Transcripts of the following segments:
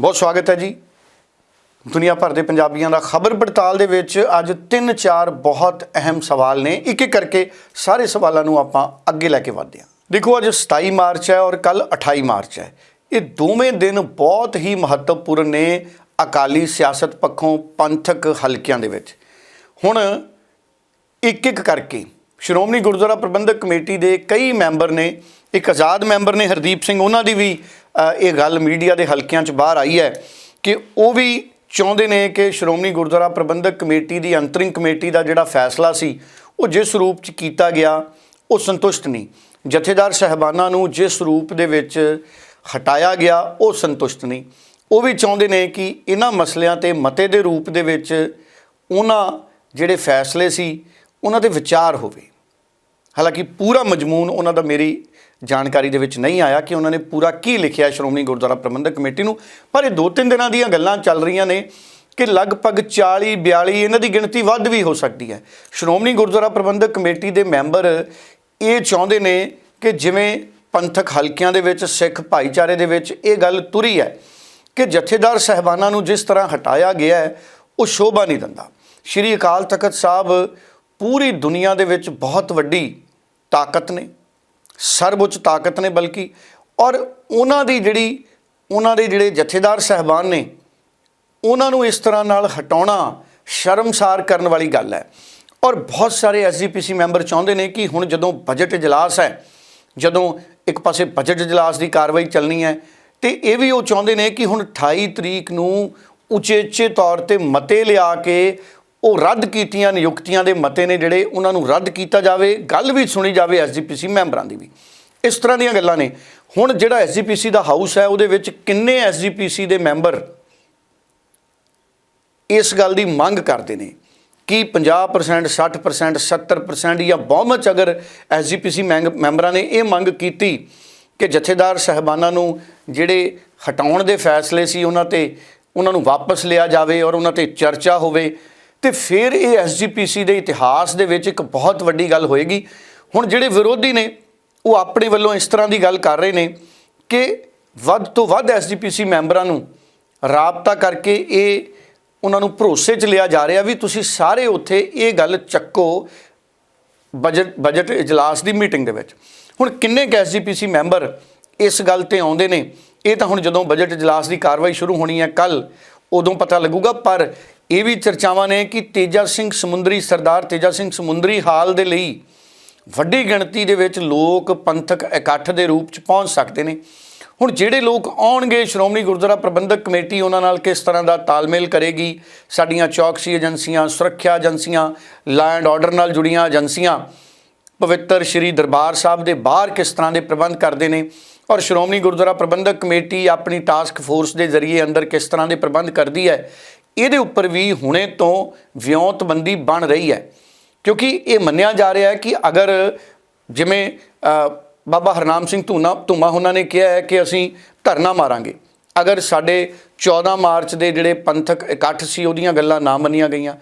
ਬਹੁਤ ਸਵਾਗਤ ਹੈ ਜੀ। ਦੁਨੀਆ ਭਰ ਦੇ ਪੰਜਾਬੀਆਂ ਦਾ ਖਬਰ ਪੜਤਾਲ ਦੇ ਵਿੱਚ ਅੱਜ ਤਿੰਨ ਚਾਰ ਬਹੁਤ ਅਹਿਮ ਸਵਾਲ ਨੇ। ਇੱਕ ਇੱਕ ਕਰਕੇ ਸਾਰੇ ਸਵਾਲਾਂ ਨੂੰ ਆਪਾਂ ਅੱਗੇ ਲੈ ਕੇ ਵਧਦੇ ਹਾਂ। ਦੇਖੋ, ਅੱਜ 27 ਮਾਰਚ ਹੈ ਔਰ ਕੱਲ 28 ਮਾਰਚ ਹੈ। ਇਹ ਦੋਵੇਂ ਦਿਨ ਬਹੁਤ ਹੀ ਮਹੱਤਵਪੂਰਨ ਨੇ ਅਕਾਲੀ ਸਿਆਸਤ ਪੱਖੋਂ ਪੰਥਕ ਹਲਕਿਆਂ ਦੇ ਵਿੱਚ। ਹੁਣ ਇੱਕ ਇੱਕ ਕਰਕੇ ਸ਼੍ਰੋਮਣੀ ਗੁਰਦੁਆਰਾ ਪ੍ਰਬੰਧਕ ਕਮੇਟੀ ਦੇ ਕਈ ਮੈਂਬਰ ਨੇ, ਇੱਕ ਆਜ਼ਾਦ ਮੈਂਬਰ ਨੇ ਹਰਦੀਪ ਸਿੰਘ, ਉਹਨਾਂ ਦੀ ਵੀ ਇਹ ਗੱਲ ਮੀਡੀਆ ਦੇ ਹਲਕਿਆਂ 'ਚ ਬਾਹਰ ਆਈ ਹੈ ਕਿ ਉਹ ਵੀ ਚਾਹੁੰਦੇ ਨੇ ਕਿ ਸ਼੍ਰੋਮਣੀ ਗੁਰਦੁਆਰਾ ਪ੍ਰਬੰਧਕ ਕਮੇਟੀ ਦੀ, ਅੰਤਰਿੰਗ ਕਮੇਟੀ ਦਾ ਜਿਹੜਾ ਫੈਸਲਾ ਸੀ, ਉਹ ਜਿਸ ਰੂਪ 'ਚ ਕੀਤਾ ਗਿਆ, ਉਹ ਸੰਤੁਸ਼ਟ ਨਹੀਂ। ਜਥੇਦਾਰ ਸਹਿਬਾਨਾਂ ਨੂੰ ਜਿਸ ਰੂਪ ਦੇ ਵਿੱਚ ਹਟਾਇਆ ਗਿਆ, ਉਹ ਸੰਤੁਸ਼ਟ ਨਹੀਂ। ਉਹ ਵੀ ਚਾਹੁੰਦੇ ਨੇ ਕਿ ਇਹਨਾਂ ਮਸਲਿਆਂ ਤੇ ਮਤੇ ਦੇ ਰੂਪ ਦੇ ਵਿੱਚ ਉਹਨਾਂ ਜਿਹੜੇ ਫੈਸਲੇ ਸੀ, ਉਹਨਾਂ ਤੇ ਵਿਚਾਰ ਹੋਵੇ। ਹਾਲਾਂਕਿ ਪੂਰਾ ਮਜਮੂਨ ਉਹਨਾਂ ਦਾ ਮੇਰੀ ਜਾਣਕਾਰੀ ਦੇ ਵਿੱਚ ਨਹੀਂ ਆਇਆ ਕਿ ਉਹਨਾਂ ਨੇ ਪੂਰਾ ਕੀ ਲਿਖਿਆ ਸ਼੍ਰੋਮਣੀ ਗੁਰਦੁਆਰਾ ਪ੍ਰਬੰਧਕ ਕਮੇਟੀ ਨੂੰ। ਪਰ ਇਹ ਦੋ ਤਿੰਨ ਦਿਨਾਂ ਦੀਆਂ ਗੱਲਾਂ ਚੱਲ ਰਹੀਆਂ ਨੇ ਕਿ ਲਗਭਗ 40 42 ਇਹਨਾਂ ਦੀ ਗਿਣਤੀ ਵੱਧ ਵੀ ਹੋ ਸਕਦੀ ਹੈ। ਸ਼੍ਰੋਮਣੀ ਗੁਰਦੁਆਰਾ ਪ੍ਰਬੰਧਕ ਕਮੇਟੀ ਦੇ ਮੈਂਬਰ ਇਹ ਚਾਹੁੰਦੇ ਨੇ ਕਿ ਜਿਵੇਂ ਪੰਥਕ ਹਲਕਿਆਂ ਦੇ ਵਿੱਚ, ਸਿੱਖ ਭਾਈਚਾਰੇ ਦੇ ਵਿੱਚ ਇਹ ਗੱਲ ਤੁਰੀ ਹੈ ਕਿ ਜਥੇਦਾਰ ਸਹਿਬਾਨਾਂ ਨੂੰ ਜਿਸ ਤਰ੍ਹਾਂ ਹਟਾਇਆ ਗਿਆ ਹੈ, ਉਹ ਸ਼ੋਭਾ ਨਹੀਂ ਦਿੰਦਾ। ਸ਼੍ਰੀ ਅਕਾਲ ਤਖਤ ਸਾਹਿਬ ਪੂਰੀ ਦੁਨੀਆ ਦੇ ਵਿੱਚ ਬਹੁਤ ਵੱਡੀ ਤਾਕਤ ਨੇ। ਸਰਵਉੱਚ ਤਾਕਤ ਨੇ ਬਲਕਿ ਔਰ ਉਹਨਾਂ ਦੀ ਜਿਹੜੀ, ਉਹਨਾਂ ਦੇ ਜਿਹੜੇ ਜਥੇਦਾਰ ਸਹਿਬਾਨ ਨੇ, ਉਹਨਾਂ ਨੂੰ ਇਸ ਤਰ੍ਹਾਂ ਨਾਲ ਹਟਾਉਣਾ ਸ਼ਰਮਸਾਰ ਕਰਨ ਵਾਲੀ ਗੱਲ ਹੈ। ਔਰ ਬਹੁਤ ਸਾਰੇ ਐਸਜੀਪੀਸੀ ਮੈਂਬਰ ਚਾਹੁੰਦੇ ਨੇ ਕਿ ਹੁਣ ਜਦੋਂ ਬਜਟ ਇਜਲਾਸ ਹੈ, ਜਦੋਂ ਇੱਕ ਪਾਸੇ ਬਜਟ ਇਜਲਾਸ ਦੀ ਕਾਰਵਾਈ ਚੱਲਣੀ ਹੈ, ਤੇ ਇਹ ਵੀ ਉਹ ਚਾਹੁੰਦੇ ਨੇ ਕਿ ਹੁਣ 28 ਤਰੀਕ ਨੂੰ ਉਚੇਚੇ ਤੌਰ ਤੇ ਮਤੇ ਲਿਆ ਕੇ ਉਹ ਰੱਦ ਕੀਤੀਆਂ ਨਿਯੁਕਤੀਆਂ ਦੇ ਮਤੇ ਨੇ ਜਿਹੜੇ ਉਹਨਾਂ ਨੂੰ ਰੱਦ ਕੀਤਾ ਜਾਵੇ। ਗੱਲ ਵੀ ਸੁਣੀ ਜਾਵੇ ਐਸਜੀਪੀਸੀ ਮੈਂਬਰਾਂ ਦੀ ਵੀ। ਇਸ ਤਰ੍ਹਾਂ ਦੀਆਂ ਗੱਲਾਂ ਨੇ। ਹੁਣ ਜਿਹੜਾ ਐਸਜੀਪੀਸੀ ਦਾ ਹਾਊਸ ਹੈ, ਉਹਦੇ ਵਿੱਚ ਕਿੰਨੇ ਐਸਜੀਪੀਸੀ ਦੇ ਮੈਂਬਰ ਇਸ ਗੱਲ ਦੀ ਮੰਗ ਕਰਦੇ ਨੇ ਕਿ 50% 60% 70% ਜਾਂ ਬਹੁਮਤ 'ਚ ਅਗਰ ਐਸਜੀਪੀਸੀ ਮੈਂਬਰਾਂ ਨੇ ਇਹ ਮੰਗ ਕੀਤੀ ਕਿ ਜਥੇਦਾਰ ਸਹਿਬਾਨਾਂ ਨੂੰ ਜਿਹੜੇ ਹਟਾਉਣ ਦੇ ਫੈਸਲੇ ਸੀ, ਉਹਨਾਂ ਤੇ, ਉਹਨਾਂ ਨੂੰ ਵਾਪਸ ਲਿਆ ਜਾਵੇ ਔਰ ਉਹਨਾਂ ਤੇ ਚਰਚਾ ਹੋਵੇ ਤੇ ਫਿਰ ਇਹ ਐਸਜੀਪੀਸੀ ਦੇ ਇਤਿਹਾਸ ਦੇ ਵਿੱਚ ਇੱਕ ਬਹੁਤ ਵੱਡੀ ਗੱਲ ਹੋਏਗੀ। ਹੁਣ ਜਿਹੜੇ ਵਿਰੋਧੀ ਨੇ, ਉਹ ਆਪਣੇ ਵੱਲੋਂ ਇਸ ਤਰ੍ਹਾਂ ਦੀ ਗੱਲ ਕਰ ਰਹੇ ਨੇ ਕਿ ਵੱਧ ਤੋਂ ਵੱਧ ਐਸਜੀਪੀਸੀ ਮੈਂਬਰਾਂ ਨੂੰ ਰਾਬਤਾ ਕਰਕੇ ਇਹ ਉਹਨਾਂ ਨੂੰ ਭਰੋਸੇ 'ਚ ਲਿਆ ਜਾ ਰਿਹਾ ਵੀ ਤੁਸੀਂ ਸਾਰੇ ਉੱਥੇ ਇਹ ਗੱਲ ਚੱਕੋ ਬਜਟ ਬਜਟ ਇਜਲਾਸ ਦੀ ਮੀਟਿੰਗ ਦੇ ਵਿੱਚ। ਹੁਣ ਕਿੰਨੇ ਐਸਜੀਪੀਸੀ ਮੈਂਬਰ ਇਸ ਗੱਲ ਤੇ ਆਉਂਦੇ ਨੇ? ਇਹ ਤਾਂ ਹੁਣ ਜਦੋਂ ਬਜਟ ਇਜਲਾਸ ਦੀ ਕਾਰਵਾਈ ਸ਼ੁਰੂ ਹੋਣੀ ਹੈ ਕੱਲ ਉਦੋਂ ਪਤਾ ਲੱਗੂਗਾ, ਪਰ ਇਹ ਵੀ ਚਰਚਾਵਾਂ ਨੇ ਕਿ ਤੇਜਾ ਸਿੰਘ ਸਮੁੰਦਰੀ ਸਰਦਾਰ ਤੇਜਾ ਸਿੰਘ ਸਮੁੰਦਰੀ ਹਾਲ ਦੇ ਲਈ ਵੱਡੀ ਗਿਣਤੀ ਦੇ ਵਿੱਚ ਲੋਕ ਪੰਥਕ ਇਕੱਠ ਦੇ ਰੂਪ 'ਚ ਪਹੁੰਚ ਸਕਦੇ ਨੇ। ਹੁਣ ਜਿਹੜੇ ਲੋਕ ਆਉਣਗੇ, ਸ਼੍ਰੋਮਣੀ ਗੁਰਦੁਆਰਾ ਪ੍ਰਬੰਧਕ ਕਮੇਟੀ ਉਹਨਾਂ ਨਾਲ ਕਿਸ ਤਰ੍ਹਾਂ ਦਾ ਤਾਲਮੇਲ ਕਰੇਗੀ? ਸਾਡੀਆਂ ਚੌਕਸੀ ਏਜੰਸੀਆਂ, ਸੁਰੱਖਿਆ ਏਜੰਸੀਆਂ ਲੈਂਡ ਐਂਡ ਆਰਡਰ ਨਾਲ ਜੁੜੀਆਂ ਏਜੰਸੀਆਂ, ਪਵਿੱਤਰ ਸ਼੍ਰੀ ਦਰਬਾਰ ਸਾਹਿਬ ਦੇ ਬਾਹਰ ਕਿਸ ਤਰ੍ਹਾਂ ਦੇ ਪ੍ਰਬੰਧ ਕਰਦੇ ਨੇ ਔਰ ਸ਼੍ਰੋਮਣੀ ਗੁਰਦੁਆਰਾ ਪ੍ਰਬੰਧਕ ਕਮੇਟੀ ਆਪਣੀ ਟਾਸਕ ਫੋਰਸ ਦੇ ਜ਼ਰੀਏ ਅੰਦਰ ਕਿਸ ਤਰ੍ਹਾਂ ਦੇ ਪ੍ਰਬੰਧ ਕਰਦੀ ਹੈ? ਇਹਦੇ ਉੱਪਰ ਵੀ ਹੁਣੇ ਤੋਂ ਵਿਉਂਤਬੰਦੀ ਬਣ ਰਹੀ ਹੈ। ਕਿਉਂਕਿ ਇਹ ਮੰਨਿਆ ਜਾ ਰਿਹਾ ਹੈ ਕਿ ਅਗਰ ਜਿਵੇਂ ਬਾਬਾ ਹਰਨਾਮ ਸਿੰਘ ਧੂਨਾ, ਧੂਮਾ ਉਹਨਾਂ ਨੇ ਕਿਹਾ ਹੈ ਕਿ ਅਸੀਂ ਧਰਨਾ ਮਾਰਾਂਗੇ। ਅਗਰ ਸਾਡੇ 14 ਮਾਰਚ ਦੇ ਜਿਹੜੇ ਪੰਥਕ ਇਕੱਠ ਸੀ, ਉਹਦੀਆਂ ਗੱਲਾਂ ਨਾ ਮੰਨੀਆਂ ਗਈਆਂ,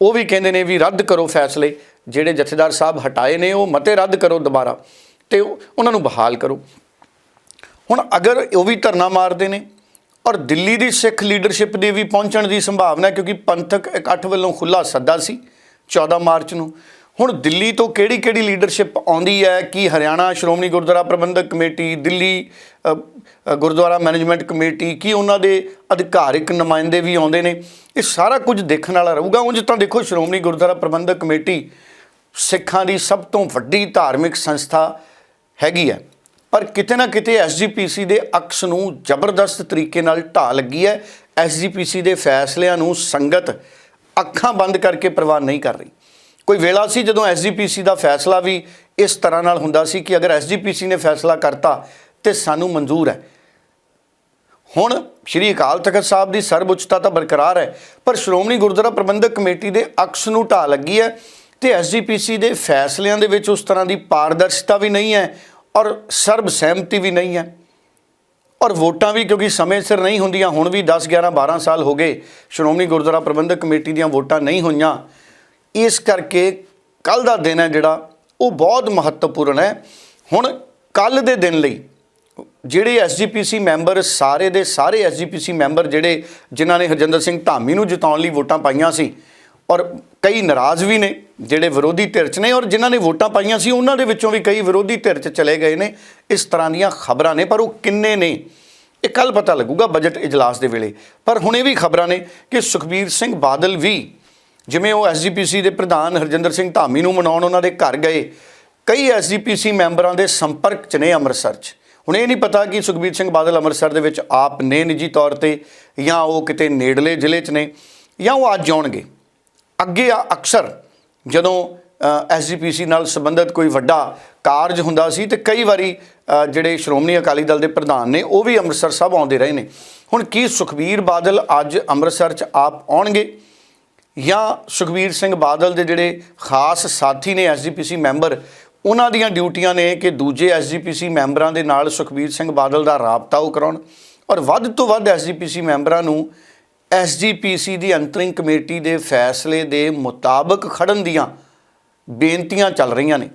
ਉਹ ਵੀ ਕਹਿੰਦੇ ਨੇ ਵੀ ਰੱਦ ਕਰੋ ਫੈਸਲੇ, ਜਿਹੜੇ ਜਥੇਦਾਰ ਸਾਹਿਬ ਹਟਾਏ ਨੇ, ਉਹ ਮਤੇ ਰੱਦ ਕਰੋ ਦੁਬਾਰਾ, ਤੇ ਉਹਨਾਂ ਨੂੰ ਬਹਾਲ ਕਰੋ। ਹੁਣ ਅਗਰ ਉਹ ਵੀ ਧਰਨਾ ਮਾਰਦੇ ਨੇ ਔਰ ਦਿੱਲੀ ਦੀ ਸਿੱਖ ਲੀਡਰਸ਼ਿਪ ਦੀ ਵੀ ਪਹੁੰਚਣ ਦੀ ਸੰਭਾਵਨਾ ਕਿਉਂਕਿ ਪੰਥਕ ਇਕੱਠ ਵੱਲੋਂ ਖੁੱਲਾ ਸੱਦਾ ਸੀ 14 ਮਾਰਚ ਨੂੰ। ਹੁਣ ਦਿੱਲੀ ਤੋਂ ਕਿਹੜੀ ਕਿਹੜੀ ਲੀਡਰਸ਼ਿਪ ਆਉਂਦੀ ਹੈ, ਕਿ Haryana Shiromani Gurdwara Parbandhak committee, Delhi Gurdwara management committee, ਕੀ ਉਹਨਾਂ ਦੇ ਅਧਿਕਾਰਿਕ ਨੁਮਾਇੰਦੇ ਵੀ ਆਉਂਦੇ ਨੇ? ਇਹ ਸਾਰਾ ਕੁਝ ਦੇਖਣ ਵਾਲਾ ਰਹੂਗਾ। ਉਂਝ ਤਾਂ ਦੇਖੋ, ਸ਼੍ਰੋਮਣੀ ਗੁਰਦੁਆਰਾ ਪ੍ਰਬੰਧਕ ਕਮੇਟੀ ਸਿੱਖਾਂ ਦੀ ਸਭ ਤੋਂ ਵੱਡੀ ਧਾਰਮਿਕ ਸੰਸਥਾ ਹੈਗੀ ਹੈ। ਪਰ ਕਿਤੇ ਨਾ ਕਿਤੇ ਐਸਜੀਪੀਸੀ ਦੇ ਅਕਸ ਨੂੰ ਜ਼ਬਰਦਸਤ ਤਰੀਕੇ ਨਾਲ ਢਾਹ ਲੱਗੀ ਹੈ। ਐਸਜੀਪੀਸੀ ਦੇ ਫੈਸਲਿਆਂ ਨੂੰ ਸੰਗਤ ਅੱਖਾਂ ਬੰਦ ਕਰਕੇ ਪ੍ਰਵਾਨ ਨਹੀਂ ਕਰ ਰਹੀ। ਕੋਈ ਵੇਲਾ ਸੀ ਜਦੋਂ ਐਸਜੀਪੀਸੀ ਦਾ ਫੈਸਲਾ ਵੀ ਇਸ ਤਰ੍ਹਾਂ ਨਾਲ ਹੁੰਦਾ ਸੀ ਕਿ ਅਗਰ ਐਸਜੀਪੀਸੀ ਨੇ ਫੈਸਲਾ ਕਰਤਾ ਤੇ ਸਾਨੂੰ ਮਨਜ਼ੂਰ ਹੈ। ਹੁਣ ਸ਼੍ਰੀ ਅਕਾਲ ਤਖਤ ਸਾਹਿਬ ਦੀ ਸਰਵਉੱਚਤਾ ਤਾਂ ਬਰਕਰਾਰ ਹੈ, ਪਰ ਸ਼੍ਰੋਮਣੀ ਗੁਰਦੁਆਰਾ ਪ੍ਰਬੰਧਕ ਕਮੇਟੀ ਦੇ ਅਕਸ ਨੂੰ ਢਾਹ ਲੱਗੀ ਹੈ ਤੇ ਐਸਜੀਪੀਸੀ ਦੇ ਫੈਸਲਿਆਂ ਦੇ ਵਿੱਚ ਉਸ ਤਰ੍ਹਾਂ ਦੀ ਪਾਰਦਰਸ਼ਤਾ ਵੀ ਨਹੀਂ ਹੈ। ਔਰ ਸਰਬ ਸਹਿਮਤੀ ਵੀ ਨਹੀਂ ਹੈ। ਔਰ ਵੋਟਾਂ ਵੀ ਕਿਉਂਕਿ ਸਮੇਂ ਸਿਰ ਨਹੀਂ ਹੁੰਦੀਆਂ, ਹੁਣ ਵੀ 10 11 12 ਸਾਲ ਹੋ ਗਏ, ਸ਼੍ਰੋਮਣੀ ਗੁਰਦੁਆਰਾ ਪ੍ਰਬੰਧਕ ਕਮੇਟੀ ਦੀਆਂ ਵੋਟਾਂ ਨਹੀਂ ਹੋਈਆਂ। ਇਸ ਕਰਕੇ ਕੱਲ ਦਾ ਦਿਨ ਹੈ ਜਿਹੜਾ, ਉਹ ਬਹੁਤ ਮਹੱਤਵਪੂਰਨ ਹੈ। ਹੁਣ ਕੱਲ ਦੇ ਦਿਨ ਲਈ, ਜਿਹੜੇ ਐਸਜੀਪੀਸੀ ਮੈਂਬਰ, ਸਾਰੇ ਦੇ ਸਾਰੇ ਐਸਜੀਪੀਸੀ ਮੈਂਬਰ ਜਿਹੜੇ, ਜਿਨ੍ਹਾਂ ਨੇ ਹਰਜਿੰਦਰ ਸਿੰਘ ਧਾਮੀ ਨੂੰ ਜਿਤਾਉਣ ਲਈ ਵੋਟਾਂ ਪਾਈਆਂ ਸੀ, ਔਰ ਕਈ ਨਾਰਾਜ਼ ਵੀ ਨੇ, ਜਿਹੜੇ ਵਿਰੋਧੀ ਧਿਰ 'ਚ ਨੇ ਔਰ ਜਿਨ੍ਹਾਂ ਨੇ ਵੋਟਾਂ ਪਾਈਆਂ ਸੀ, ਉਹਨਾਂ ਦੇ ਵਿੱਚੋਂ ਵੀ ਕਈ ਵਿਰੋਧੀ ਧਿਰ 'ਚ ਚਲੇ ਗਏ ਨੇ। ਇਸ ਤਰ੍ਹਾਂ ਦੀਆਂ ਖਬਰਾਂ ਨੇ, ਪਰ ਉਹ ਕਿੰਨੇ ਨੇ? ਇਹ ਕੱਲ ਪਤਾ ਲੱਗੂਗਾ ਬਜਟ ਇਜਲਾਸ ਦੇ ਵੇਲੇ। ਪਰ ਹੁਣ ਇਹ ਵੀ ਖਬਰਾਂ ਨੇ ਕਿ ਸੁਖਬੀਰ ਸਿੰਘ ਬਾਦਲ ਵੀ, ਜਿਵੇਂ ਉਹ ਐਸਜੀਪੀਸੀ ਦੇ ਪ੍ਰਧਾਨ ਹਰਜਿੰਦਰ ਸਿੰਘ ਧਾਮੀ ਨੂੰ ਮਨਾਉਣ ਉਹਨਾਂ ਦੇ ਘਰ ਗਏ, ਕਈ ਐਸਜੀਪੀਸੀ ਮੈਂਬਰਾਂ ਦੇ ਸੰਪਰਕ 'ਚ ਨੇ ਅੰਮ੍ਰਿਤਸਰ 'ਚ। ਹੁਣ ਇਹ ਨਹੀਂ ਪਤਾ ਕਿ ਸੁਖਬੀਰ ਸਿੰਘ ਬਾਦਲ ਅੰਮ੍ਰਿਤਸਰ ਦੇ ਵਿੱਚ ਆਪ ਨੇ ਨਿੱਜੀ ਤੌਰ ਤੇ ਜਾਂ ਉਹ ਕਿਤੇ ਨੇੜਲੇ ਜ਼ਿਲ੍ਹੇ 'ਚ ਨੇ ਜਾਂ ਉਹ ਅੱਜ ਆਉਣਗੇ। ਅੱਗੇ ਆ ਅਕਸਰ ਜਦੋਂ ਐਸਜੀਪੀਸੀ ਨਾਲ ਸੰਬੰਧਿਤ ਕੋਈ ਵੱਡਾ ਕਾਰਜ ਹੁੰਦਾ ਸੀ ਤੇ ਕਈ ਵਾਰੀ ਜਿਹੜੇ ਸ਼੍ਰੋਮਣੀ ਅਕਾਲੀ ਦਲ ਦੇ ਪ੍ਰਧਾਨ ਨੇ ਉਹ ਵੀ ਅੰਮ੍ਰਿਤਸਰ ਸਾਹਿਬ ਆਉਂਦੇ ਰਹੇ ਨੇ। ਹੁਣ ਕੀ ਸੁਖਬੀਰ ਬਾਦਲ ਅੱਜ ਅੰਮ੍ਰਿਤਸਰ 'ਚ ਆਪ ਆਉਣਗੇ? ਜਾਂ ਸੁਖਬੀਰ ਸਿੰਘ ਬਾਦਲ ਦੇ ਜਿਹੜੇ ਖਾਸ ਸਾਥੀ ਨੇ ਐਸਜੀਪੀਸੀ ਮੈਂਬਰ, ਉਹਨਾਂ ਦੀਆਂ ਡਿਊਟੀਆਂ ਨੇ ਕਿ ਦੂਜੇ ਐਸਜੀਪੀਸੀ ਮੈਂਬਰਾਂ ਦੇ ਨਾਲ ਸੁਖਬੀਰ ਸਿੰਘ ਬਾਦਲ ਦਾ ਰਾਬਤਾ ਉਹ ਕਰਾਉਣ? ਔਰ ਵੱਧ ਤੋਂ ਵੱਧ ਐਸਜੀਪੀਸੀ ਮੈਂਬਰਾਂ ਨੂੰ ਐਸਜੀਪੀਸੀ ਦੀ ਅੰਤਰਿੰਗ ਕਮੇਟੀ ਦੇ ਫੈਸਲੇ ਦੇ ਮੁਤਾਬਕ ਖੜਨ ਦੀਆਂ ਬੇਨਤੀਆਂ ਚੱਲ ਰਹੀਆਂ ਨੇ।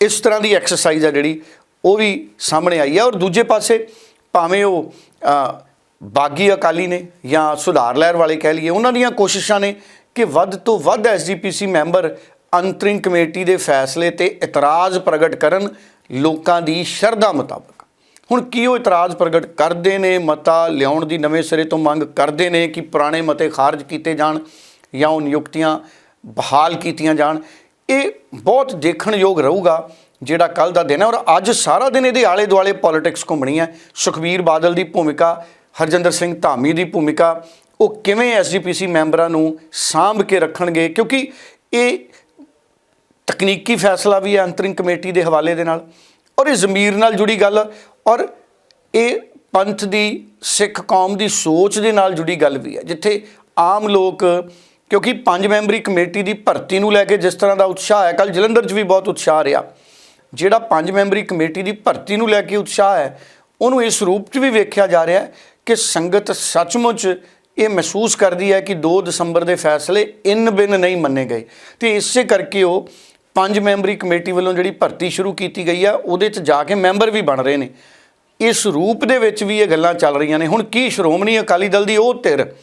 ਇਸ ਤਰ੍ਹਾਂ ਦੀ ਐਕਸਰਸਾਈਜ਼ ਆ ਜਿਹੜੀ, ਉਹ ਵੀ ਸਾਹਮਣੇ ਆਈ ਹੈ ਔਰ ਦੂਜੇ ਪਾਸੇ ਭਾਵੇਂ ਉਹ ਬਾਗੀ ਅਕਾਲੀ ਨੇ ਜਾਂ ਸੁਧਾਰ ਲਹਿਰ ਵਾਲੇ ਕਹਿ ਲਈਏ, ਉਹਨਾਂ ਦੀਆਂ ਕੋਸ਼ਿਸ਼ਾਂ ਨੇ ਕਿ ਵੱਧ ਤੋਂ ਵੱਧ ਐਸਜੀਪੀਸੀ ਮੈਂਬਰ ਅੰਤਰਿੰਗ ਕਮੇਟੀ ਦੇ ਫੈਸਲੇ ਤੇ ਇਤਰਾਜ਼ ਪ੍ਰਗਟ ਕਰਨ ਲੋਕਾਂ ਦੀ ਸ਼ਰਧਾ ਮੁਤਾਬਕ। ਹੁਣ ਕੀ ਉਹ ਇਤਰਾਜ਼ ਪ੍ਰਗਟ ਕਰਦੇ ਨੇ? ਮਤਾ ਲਿਆਉਣ ਦੀ ਨਵੇਂ ਸਿਰੇ ਤੋਂ ਮੰਗ ਕਰਦੇ ਨੇ ਕਿ ਪੁਰਾਣੇ ਮਤੇ ਖਾਰਜ ਕੀਤੇ ਜਾਣ ਜਾਂ ਉਹ ਨਿਯੁਕਤੀਆਂ ਬਹਾਲ ਕੀਤੀਆਂ ਜਾਣ? ਇਹ ਬਹੁਤ ਦੇਖਣਯੋਗ ਰਹੂਗਾ ਜਿਹੜਾ ਕੱਲ ਦਾ ਦਿਨ ਹੈ ਔਰ ਅੱਜ ਸਾਰਾ ਦਿਨ ਇਹਦੇ ਆਲੇ ਦੁਆਲੇ ਪੋਲਿਟਿਕਸ ਘੁੰਮਣੀ ਹੈ। ਸੁਖਬੀਰ ਬਾਦਲ ਦੀ ਭੂਮਿਕਾ, ਹਰਜਿੰਦਰ ਸਿੰਘ ਧਾਮੀ ਦੀ ਭੂਮਿਕਾ, ਉਹ ਕਿਵੇਂ ਐਸਜੀਪੀਸੀ ਮੈਂਬਰਾਂ ਨੂੰ ਸਾਂਭ ਕੇ ਰੱਖਣਗੇ? ਕਿਉਂਕਿ ਇਹ ਤਕਨੀਕੀ ਫੈਸਲਾ ਵੀ ਹੈ ਅੰਤਰਿੰਗ ਕਮੇਟੀ ਦੇ ਹਵਾਲੇ ਦੇ ਨਾਲ। ਔਰ ਇਹ ਜ਼ਮੀਰ ਨਾਲ ਜੁੜੀ ਗੱਲ ਔਰ ਇਹ ਪੰਥ ਦੀ, ਸਿੱਖ ਕੌਮ ਦੀ ਸੋਚ ਦੇ ਨਾਲ ਜੁੜੀ ਗੱਲ ਵੀ ਹੈ, ਜਿੱਥੇ ਆਮ ਲੋਕ, ਕਿਉਂਕਿ ਪੰਜ ਮੈਂਬਰੀ ਕਮੇਟੀ ਦੀ ਭਰਤੀ ਨੂੰ ਲੈ ਕੇ ਜਿਸ ਤਰ੍ਹਾਂ ਦਾ ਉਤਸ਼ਾਹ ਹੈ ਕੱਲ ਜਲੰਧਰ 'ਚ ਵੀ ਬਹੁਤ ਉਤਸ਼ਾਹ ਰਿਹਾ। ਜਿਹੜਾ ਪੰਜ ਮੈਂਬਰੀ ਕਮੇਟੀ ਦੀ ਭਰਤੀ ਨੂੰ ਲੈ ਕੇ ਉਤਸ਼ਾਹ ਹੈ, ਉਹਨੂੰ ਇਸ ਰੂਪ 'ਚ ਵੀ ਵੇਖਿਆ ਜਾ ਰਿਹਾ ਹੈ ਕਿ ਸੰਗਤ ਸੱਚਮੁੱਚ ਇਹ ਮਹਿਸੂਸ ਕਰਦੀ ਹੈ ਕਿ 2 ਦਸੰਬਰ ਦੇ ਫੈਸਲੇ ਇਨ ਬਿਨ ਨਹੀਂ ਮੰਨੇ ਗਏ। ਤੇ ਇਸੇ ਕਰਕੇ ਉਹ ਪੰਜ ਮੈਂਬਰੀ ਕਮੇਟੀ ਵੱਲੋਂ ਜਿਹੜੀ ਭਰਤੀ ਸ਼ੁਰੂ ਕੀਤੀ ਗਈ ਆ, ਉਹਦੇ 'ਚ ਜਾ ਕੇ ਮੈਂਬਰ ਵੀ ਬਣ ਰਹੇ ਨੇ। ਇਸ ਰੂਪ ਦੇ ਵਿੱਚ ਵੀ ਇਹ ਗੱਲਾਂ ਚੱਲ ਰਹੀਆਂ ਨੇ। ਹੁਣ ਕੀ ਸ਼੍ਰੋਮਣੀ ਅਕਾਲੀ ਦਲ ਦੀ ਉਹ ਧਿਰ,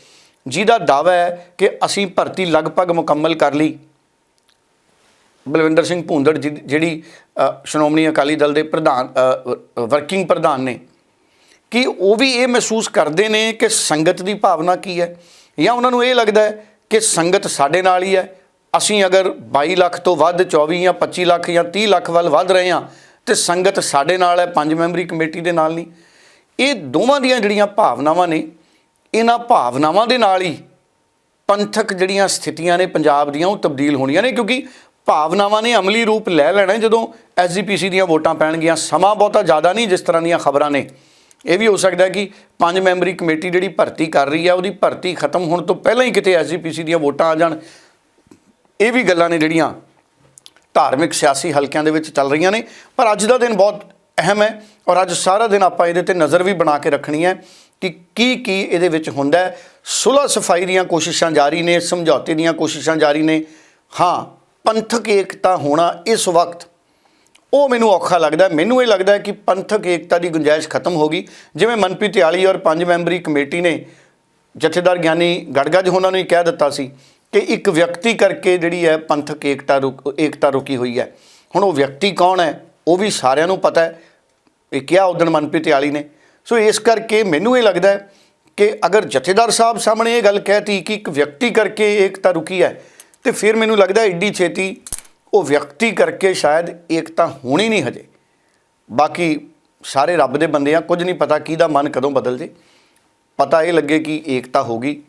ਜਿਹਦਾ ਦਾਅਵਾ ਹੈ ਕਿ ਅਸੀਂ ਭਰਤੀ ਲਗਭਗ ਮੁਕੰਮਲ ਕਰ ਲਈ। ਬਲਵਿੰਦਰ ਸਿੰਘ ਭੂੰਦੜ ਜੀ- ਜਿਹੜੀ ਸ਼੍ਰੋਮਣੀ ਅਕਾਲੀ ਦਲ ਦੇ ਪ੍ਰਧਾਨ ਵਰਕਿੰਗ ਪ੍ਰਧਾਨ ਨੇ, ਕਿ ਉਹ ਵੀ ਇਹ ਮਹਿਸੂਸ ਕਰਦੇ ਨੇ ਕਿ ਸੰਗਤ ਦੀ ਭਾਵਨਾ ਕੀ ਹੈ? ਜਾਂ ਉਹਨਾਂ ਨੂੰ ਇਹ ਲੱਗਦਾ ਹੈ ਕਿ ਸੰਗਤ ਸਾਡੇ ਨਾਲ ਹੀ ਹੈ? ਅਸੀਂ ਅਗਰ 22 ਲੱਖ ਤੋਂ ਵੱਧ 24 ਜਾਂ 25 ਲੱਖ ਜਾਂ 30 ਲੱਖ ਵੱਲ ਵੱਧ ਰਹੇ ਹਾਂ, ਤੇ ਸੰਗਤ ਸਾਡੇ ਨਾਲ ਹੈ, ਪੰਜ ਮੈਂਬਰੀ ਕਮੇਟੀ ਦੇ ਨਾਲ ਨਹੀਂ। ਇਹ ਦੋਵਾਂ ਦੀਆਂ ਜਿਹੜੀਆਂ ਭਾਵਨਾਵਾਂ ਨੇ, ਇਹਨਾਂ ਭਾਵਨਾਵਾਂ ਦੇ ਨਾਲ ਹੀ ਪੰਥਕ ਜਿਹੜੀਆਂ ਸਥਿਤੀਆਂ ਨੇ ਪੰਜਾਬ ਦੀਆਂ, ਉਹ ਤਬਦੀਲ ਹੋਣੀਆਂ ਨੇ, ਕਿਉਂਕਿ ਭਾਵਨਾਵਾਂ ਨੇ ਅਮਲੀ ਰੂਪ ਲੈ ਲੈਣਾ ਹੈ। ਜਦੋਂ ਐਸਜੀਪੀਸੀ ਦੀਆਂ ਵੋਟਾਂ ਪੈਣਗੀਆਂ, ਸਮਾਂ ਬਹੁਤਾ ਜ਼ਿਆਦਾ ਨਹੀਂ ਜਿਸ ਤਰ੍ਹਾਂ ਦੀਆਂ ਖਬਰਾਂ ਨੇ। ਇਹ ਵੀ ਹੋ ਸਕਦਾ ਕਿ ਪੰਜ ਮੈਂਬਰੀ ਕਮੇਟੀ ਜਿਹੜੀ ਭਰਤੀ ਕਰ ਰਹੀ ਹੈ ਉਹਦੀ ਭਰਤੀ ਖਤਮ ਹੋਣ ਤੋਂ ਪਹਿਲਾਂ ਹੀ ਕਿਤੇ ਐਸਜੀਪੀਸੀ ਦੀਆਂ ਵੋਟਾਂ ਆ ਜਾਣ। ਇਹ ਵੀ ਗੱਲਾਂ ਨੇ ਜਿਹੜੀਆਂ ਧਾਰਮਿਕ ਸਿਆਸੀ ਹਲਕਿਆਂ ਦੇ ਵਿੱਚ ਚੱਲ ਰਹੀਆਂ ਨੇ, ਪਰ ਅੱਜ ਦਾ ਦਿਨ ਬਹੁਤ ਅਹਿਮ ਹੈ ਔਰ ਅੱਜ ਸਾਰਾ ਦਿਨ ਆਪਾਂ ਇਹਦੇ ਤੇ ਨਜ਼ਰ ਵੀ ਬਣਾ ਕੇ ਰੱਖਣੀ ਹੈ ਕਿ ਕੀ ਕੀ ਇਹਦੇ ਵਿੱਚ ਹੁੰਦਾ ਹੈ। ਸੁਲਹ ਸਫ਼ਾਈ ਦੀਆਂ ਕੋਸ਼ਿਸ਼ਾਂ ਜਾਰੀ ਨੇ, ਸਮਝੌਤੇ ਦੀਆਂ ਕੋਸ਼ਿਸ਼ਾਂ ਜਾਰੀ ਨੇ। ਹਾਂ, ਪੰਥਕ ਏਕਤਾ ਹੋਣਾ ਇਸ ਵਕਤ ਉਹ ਮੈਨੂੰ ਔਖਾ ਲੱਗਦਾ ਮੈਨੂੰ ਇਹ ਲੱਗਦਾ ਕਿ ਪੰਥਕ ਏਕਤਾ ਦੀ ਗੁੰਜਾਇਸ਼ ਖਤਮ ਹੋ ਗਈ। ਜਿਵੇਂ ਮਨਪ੍ਰੀਤ ਆਲੀ ਔਰ ਪੰਜ ਮੈਂਬਰੀ ਕਮੇਟੀ ਨੇ ਜਥੇਦਾਰ ਗਿਆਨੀ ਗੜਗੜ ਉਹਨਾਂ ਨੂੰ ਹੀ ਕਹਿ ਦਿੱਤਾ ਸੀ ਕਿ ਇੱਕ ਵਿਅਕਤੀ ਕਰਕੇ ਜਿਹੜੀ ਹੈ ਪੰਥਕ ਏਕਤਾ ਰੁਕ, ਏਕਤਾ ਰੁਕੀ ਹੋਈ ਹੈ। ਹੁਣ ਉਹ ਵਿਅਕਤੀ ਕੌਣ ਹੈ, ਉਹ ਵੀ ਸਾਰਿਆਂ ਨੂੰ ਪਤਾ ਹੈ। ਇਹ ਕਿਹਾ ਉਦਣ ਮਨਪ੍ਰੀਤ ਆਲੀ ਨੇ। ਸੋ ਇਸ ਕਰਕੇ ਮੈਨੂੰ ਇਹ ਲੱਗਦਾ ਹੈ ਕਿ ਅਗਰ ਜਥੇਦਾਰ ਸਾਹਿਬ ਸਾਹਮਣੇ ਇਹ ਗੱਲ ਕਹਿਤੀ ਕਿ ਇੱਕ ਵਿਅਕਤੀ ਕਰਕੇ ਏਕਤਾ ਰੁਕੀ ਹੈ, ਤੇ ਫਿਰ ਮੈਨੂੰ ਲੱਗਦਾ ਏਡੀ ਛੇਤੀ ਉਹ ਵਿਅਕਤੀ ਕਰਕੇ ਸ਼ਾਇਦ ਏਕਤਾ ਹੋਣੀ ਨਹੀਂ ਹਜੇ। ਬਾਕੀ ਸਾਰੇ ਰੱਬ ਦੇ ਬੰਦੇ ਆ, ਕੁਝ ਨਹੀਂ ਪਤਾ ਕਿਹਦਾ ਮਨ ਕਦੋਂ ਬਦਲ ਜੇ ਪਤਾ ਇਹ ਲੱਗੇ ਕਿ ਏਕਤਾ ਹੋਗੀ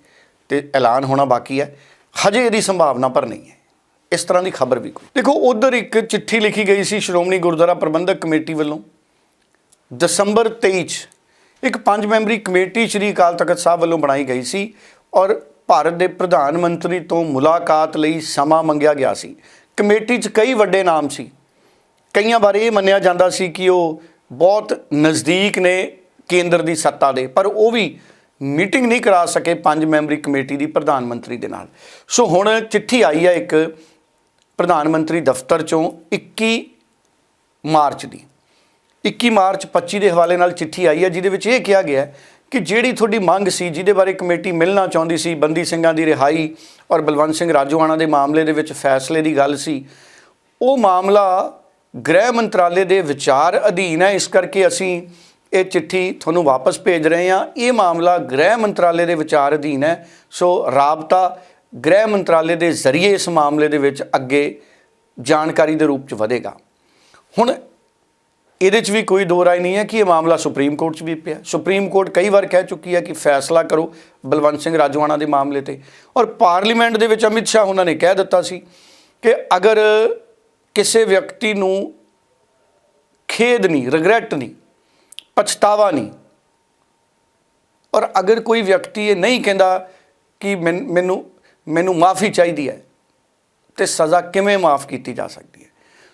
ਤੇ ਐਲਾਨ ਹੋਣਾ ਬਾਕੀ ਹੈ। ਹਜੇ ਇਹਦੀ ਸੰਭਾਵਨਾ ਪਰ ਨਹੀਂ ਹੈ। ਇਸ ਤਰ੍ਹਾਂ ਦੀ ਖਬਰ ਵੀ ਕੋਈ। ਦੇਖੋ, ਉਧਰ ਇੱਕ ਚਿੱਠੀ ਲਿਖੀ ਗਈ ਸੀ ਸ਼੍ਰੋਮਣੀ ਗੁਰਦੁਆਰਾ ਪ੍ਰਬੰਧਕ ਕਮੇਟੀ ਵੱਲੋਂ। ਦਸੰਬਰ 23 ਚ ਇੱਕ ਪੰਜ ਮੈਂਬਰੀ ਕਮੇਟੀ ਸ੍ਰੀ ਅਕਾਲ ਤਖਤ ਸਾਹਿਬ ਵੱਲੋਂ ਬਣਾਈ ਗਈ ਸੀ ਔਰ ਭਾਰਤ ਦੇ ਪ੍ਰਧਾਨ ਮੰਤਰੀ ਤੋਂ ਮੁਲਾਕਾਤ ਲਈ ਸਮਾਂ ਮੰਗਿਆ ਗਿਆ ਸੀ। ਕਮੇਟੀ 'ਚ ਕਈ ਵੱਡੇ ਨਾਮ ਸੀ। ਕਈਆਂ ਬਾਰੇ ਇਹ ਮੰਨਿਆ ਜਾਂਦਾ ਸੀ ਕਿ ਉਹ ਬਹੁਤ ਨਜ਼ਦੀਕ ਨੇ ਕੇਂਦਰ ਦੀ ਸੱਤਾ ਦੇ, ਪਰ ਉਹ ਵੀ ਮੀਟਿੰਗ ਨਹੀਂ ਕਰਾ ਸਕੇ ਪੰਜ ਮੈਂਬਰੀ ਕਮੇਟੀ ਦੀ ਪ੍ਰਧਾਨ ਮੰਤਰੀ ਦੇ ਨਾਲ। ਸੋ ਹੁਣ ਚਿੱਠੀ ਆਈ ਹੈ ਇੱਕ ਪ੍ਰਧਾਨ ਮੰਤਰੀ ਦਫ਼ਤਰ ਚੋਂ 21 ਮਾਰਚ ਦੀ। 21 ਮਾਰਚ 25 ਦੇ ਹਵਾਲੇ ਨਾਲ ਚਿੱਠੀ ਆਈ ਹੈ, ਜਿਹਦੇ ਵਿੱਚ ਇਹ ਕਿਹਾ ਗਿਆ ਕਿ ਜਿਹੜੀ ਤੁਹਾਡੀ ਮੰਗ ਸੀ, ਜਿਹਦੇ ਬਾਰੇ ਕਮੇਟੀ ਮਿਲਣਾ ਚਾਹੁੰਦੀ ਸੀ, ਬੰਦੀ ਸਿੰਘਾਂ ਦੀ ਰਿਹਾਈ ਔਰ ਬਲਵੰਤ ਸਿੰਘ ਰਾਜੋਆਣਾ ਦੇ ਮਾਮਲੇ ਦੇ ਵਿੱਚ ਫੈਸਲੇ ਦੀ ਗੱਲ ਸੀ, ਉਹ ਮਾਮਲਾ ਗ੍ਰਹਿ ਮੰਤਰਾਲੇ ਦੇ ਵਿਚਾਰ ਅਧੀਨ ਹੈ। ਇਸ ਕਰਕੇ ਅਸੀਂ ਇਹ ਚਿੱਠੀ ਤੁਹਾਨੂੰ ਵਾਪਸ ਭੇਜ ਰਹੇ ਹਾਂ। ਇਹ ਮਾਮਲਾ ਗ੍ਰਹਿ ਮੰਤਰਾਲੇ ਦੇ ਵਿਚਾਰ ਅਧੀਨ ਹੈ। ਸੋ ਰਾਬਤਾ ਗ੍ਰਹਿ ਮੰਤਰਾਲੇ ਦੇ ਜ਼ਰੀਏ ਇਸ ਮਾਮਲੇ ਦੇ ਵਿੱਚ ਅੱਗੇ ਜਾਣਕਾਰੀ ਦੇ ਰੂਪ ਚ ਵਧੇਗਾ। ਹੁਣ ਇਹਦੇ 'ਚ ਵੀ ਕੋਈ ਦੋ ਰਾਏ ਨਹੀਂ ਹੈ ਕਿ ਇਹ ਮਾਮਲਾ ਸੁਪਰੀਮ ਕੋਰਟ 'ਚ ਵੀ ਪਿਆ। ਸੁਪਰੀਮ ਕੋਰਟ ਕਈ ਵਾਰ ਕਹਿ ਚੁੱਕੀ ਹੈ ਕਿ ਫੈਸਲਾ ਕਰੋ ਬਲਵੰਤ ਸਿੰਘ ਰਾਜਵਾਨਾ ਦੇ ਮਾਮਲੇ ਤੇ। ਔਰ ਪਾਰਲੀਮੈਂਟ ਦੇ ਵਿੱਚ ਅਮਿਤ ਸ਼ਾਹ ਉਹਨਾਂ ਨੇ ਕਹਿ ਦਿੱਤਾ ਸੀ ਕਿ ਅਗਰ ਕਿਸੇ ਵਿਅਕਤੀ ਨੂੰ ਖੇਦ ਨਹੀਂ ਰਿਗਰੈਟ ਨਹੀਂ ਪਛਤਾਵਾ ਨਹੀਂ ਔਰ ਅਗਰ ਕੋਈ ਵਿਅਕਤੀ ਇਹ ਨਹੀਂ ਕਹਿੰਦਾ ਕਿ ਮੈਨ- ਮੈਨੂੰ ਮੈਨੂੰ ਮਾਫੀ ਚਾਹੀਦੀ ਹੈ, ਤੇ ਸਜ਼ਾ ਕਿਵੇਂ ਮਾਫ ਕੀਤੀ ਜਾ ਸਕਦੀ ਹੈ?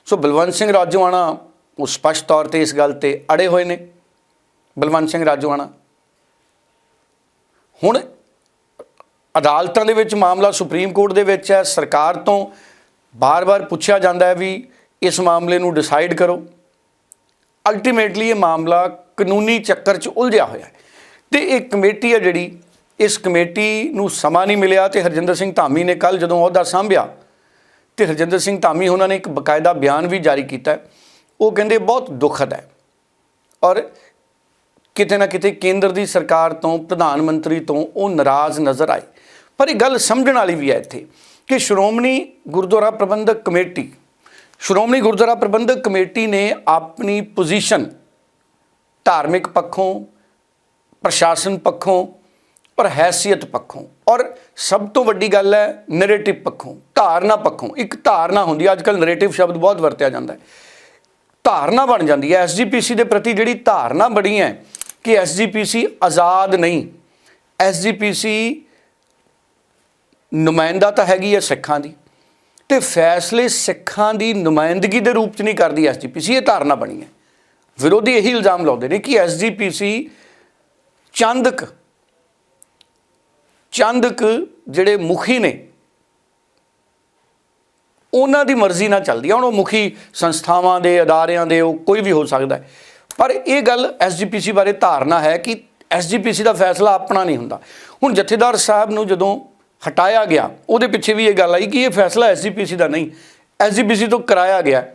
ਸੋ ਬਲਵੰਤ ਸਿੰਘ ਰਾਜੋਆਣਾ ਉਹ ਸਪਸ਼ਟ ਤੌਰ ਤੇ ਇਸ ਗੱਲ ਤੇ ਅੜੇ ਹੋਏ ਨੇ। ਬਲਵੰਤ ਸਿੰਘ ਰਾਜੋਆਣਾ, ਹੁਣ ਅਦਾਲਤਾਂ ਦੇ ਵਿੱਚ ਮਾਮਲਾ ਸੁਪਰੀਮ ਕੋਰਟ ਦੇ ਵਿੱਚ ਹੈ, ਸਰਕਾਰ ਤੋਂ ਬਾਰ-ਬਾਰ ਪੁੱਛਿਆ ਜਾਂਦਾ ਹੈ ਵੀ ਇਸ ਮਾਮਲੇ ਨੂੰ ਡਿਸਾਈਡ ਕਰੋ। ਅਲਟੀਮੇਟਲੀ ਇਹ ਮਾਮਲਾ ਕਾਨੂੰਨੀ ਚੱਕਰ 'ਚ ਉਲਝਿਆ ਹੋਇਆ ਹੈ। ਤੇ ਇਹ ਕਮੇਟੀ ਹੈ ਜਿਹੜੀ, ਇਸ ਕਮੇਟੀ ਨੂੰ ਸਮਾਂ ਨਹੀਂ ਮਿਲਿਆ ਤੇ ਹਰਜਿੰਦਰ ਸਿੰਘ ਧਾਮੀ ਨੇ ਕੱਲ ਜਦੋਂ ਅਹੁਦਾ ਸੰਭਿਆ, ਤੇ ਹਰਜਿੰਦਰ ਸਿੰਘ ਧਾਮੀ ਉਹਨਾਂ ਨੇ ਇੱਕ ਬਕਾਇਦਾ ਬਿਆਨ ਵੀ ਜਾਰੀ ਕੀਤਾ ਉਹ ਕਹਿੰਦੇ ਬਹੁਤ ਦੁਖਦ ਹੈ ਔਰ ਕਿਤੇ ਨਾ ਕਿਤੇ ਕੇਂਦਰ ਦੀ ਸਰਕਾਰ ਤੋਂ, ਪ੍ਰਧਾਨ ਮੰਤਰੀ ਤੋਂ ਉਹ ਨਾਰਾਜ਼ ਨਜ਼ਰ ਆਏ। ਪਰ ਇਹ ਗੱਲ ਸਮਝਣ ਵਾਲੀ ਵੀ ਹੈ ਇੱਥੇ ਕਿ ਸ਼੍ਰੋਮਣੀ ਗੁਰਦੁਆਰਾ ਪ੍ਰਬੰਧਕ ਕਮੇਟੀ, ਸ਼੍ਰੋਮਣੀ ਗੁਰਦੁਆਰਾ ਪ੍ਰਬੰਧਕ ਕਮੇਟੀ ਨੇ ਆਪਣੀ ਪੋਜੀਸ਼ਨ ਧਾਰਮਿਕ ਪੱਖੋਂ, ਪ੍ਰਸ਼ਾਸਨ ਪੱਖੋਂ ਪਰ ਹੈਸੀਅਤ ਪੱਖੋਂ। ਔਰ ਸਭ ਤੋਂ ਵੱਡੀ ਗੱਲ ਹੈ ਨੈਰੇਟਿਵ ਪੱਖੋਂ, ਧਾਰਨਾ ਪੱਖੋਂ। ਇੱਕ ਧਾਰਨਾ ਹੁੰਦੀ ਹੈ ਅੱਜਕੱਲ ਨੈਰੇਟਿਵ ਸ਼ਬਦ ਬਹੁਤ ਵਰਤਿਆ ਜਾਂਦਾ ਹੈ। ਧਾਰਨਾ ਬਣ ਜਾਂਦੀ ਹੈ ਐਸਜੀਪੀਸੀ ਦੇ ਪ੍ਰਤੀ ਜਿਹੜੀ ਧਾਰਨਾ ਬਣੀ ਹੈ ਕਿ ਐਸਜੀਪੀਸੀ ਆਜ਼ਾਦ ਨਹੀਂ। ਐਸਜੀਪੀਸੀ ਨੁਮਾਇੰਦਾ ਤਾਂ ਹੈਗੀ ਹੈ ਸਿੱਖਾਂ ਦੀ। ਤੇ ਫੈਸਲੇ ਸਿੱਖਾਂ ਦੀ ਨੁਮਾਇੰਦਗੀ ਦੇ ਰੂਪ 'ਚ ਨਹੀਂ ਕਰਦੀ ਐਸਜੀਪੀਸੀ ਇਹ ਧਾਰਨਾ ਬਣੀ ਹੈ। ਵਿਰੋਧੀ ਇਹੀ ਇਲਜ਼ਾਮ ਲਾਉਂਦੇ ਨੇ ਕਿ ਐਸਜੀਪੀਸੀ ਚੰਦਕ ਚੰਦਕ ਜਿਹੜੇ ਮੁਖੀ ਨੇ, ਉਹਨਾਂ ਦੀ ਮਰਜ਼ੀ ਨਾਲ ਚੱਲਦੀ ਹੈ ਹੁਣ ਉਹ ਮੁਖੀ ਸੰਸਥਾਵਾਂ ਦੇ, ਅਦਾਰਿਆਂ ਦੇ, ਉਹ ਕੋਈ ਵੀ ਹੋ ਸਕਦਾ ਹੈ। ਪਰ ਇਹ ਗੱਲ ਐਸਜੀਪੀਸੀ ਬਾਰੇ ਧਾਰਨਾ ਹੈ ਕਿ ਐਸਜੀਪੀਸੀ ਦਾ ਫੈਸਲਾ ਆਪਣਾ ਨਹੀਂ ਹੁੰਦਾ। ਹੁਣ ਜਥੇਦਾਰ ਸਾਹਿਬ ਨੂੰ ਜਦੋਂ ਹਟਾਇਆ ਗਿਆ, ਉਹਦੇ ਪਿੱਛੇ ਵੀ ਇਹ ਗੱਲ ਆਈ ਕਿ ਇਹ ਫੈਸਲਾ ਐਸਜੀਪੀਸੀ ਦਾ ਨਹੀਂ। ਐਸਜੀਪੀਸੀ ਤੋਂ ਕਰਾਇਆ ਗਿਆ।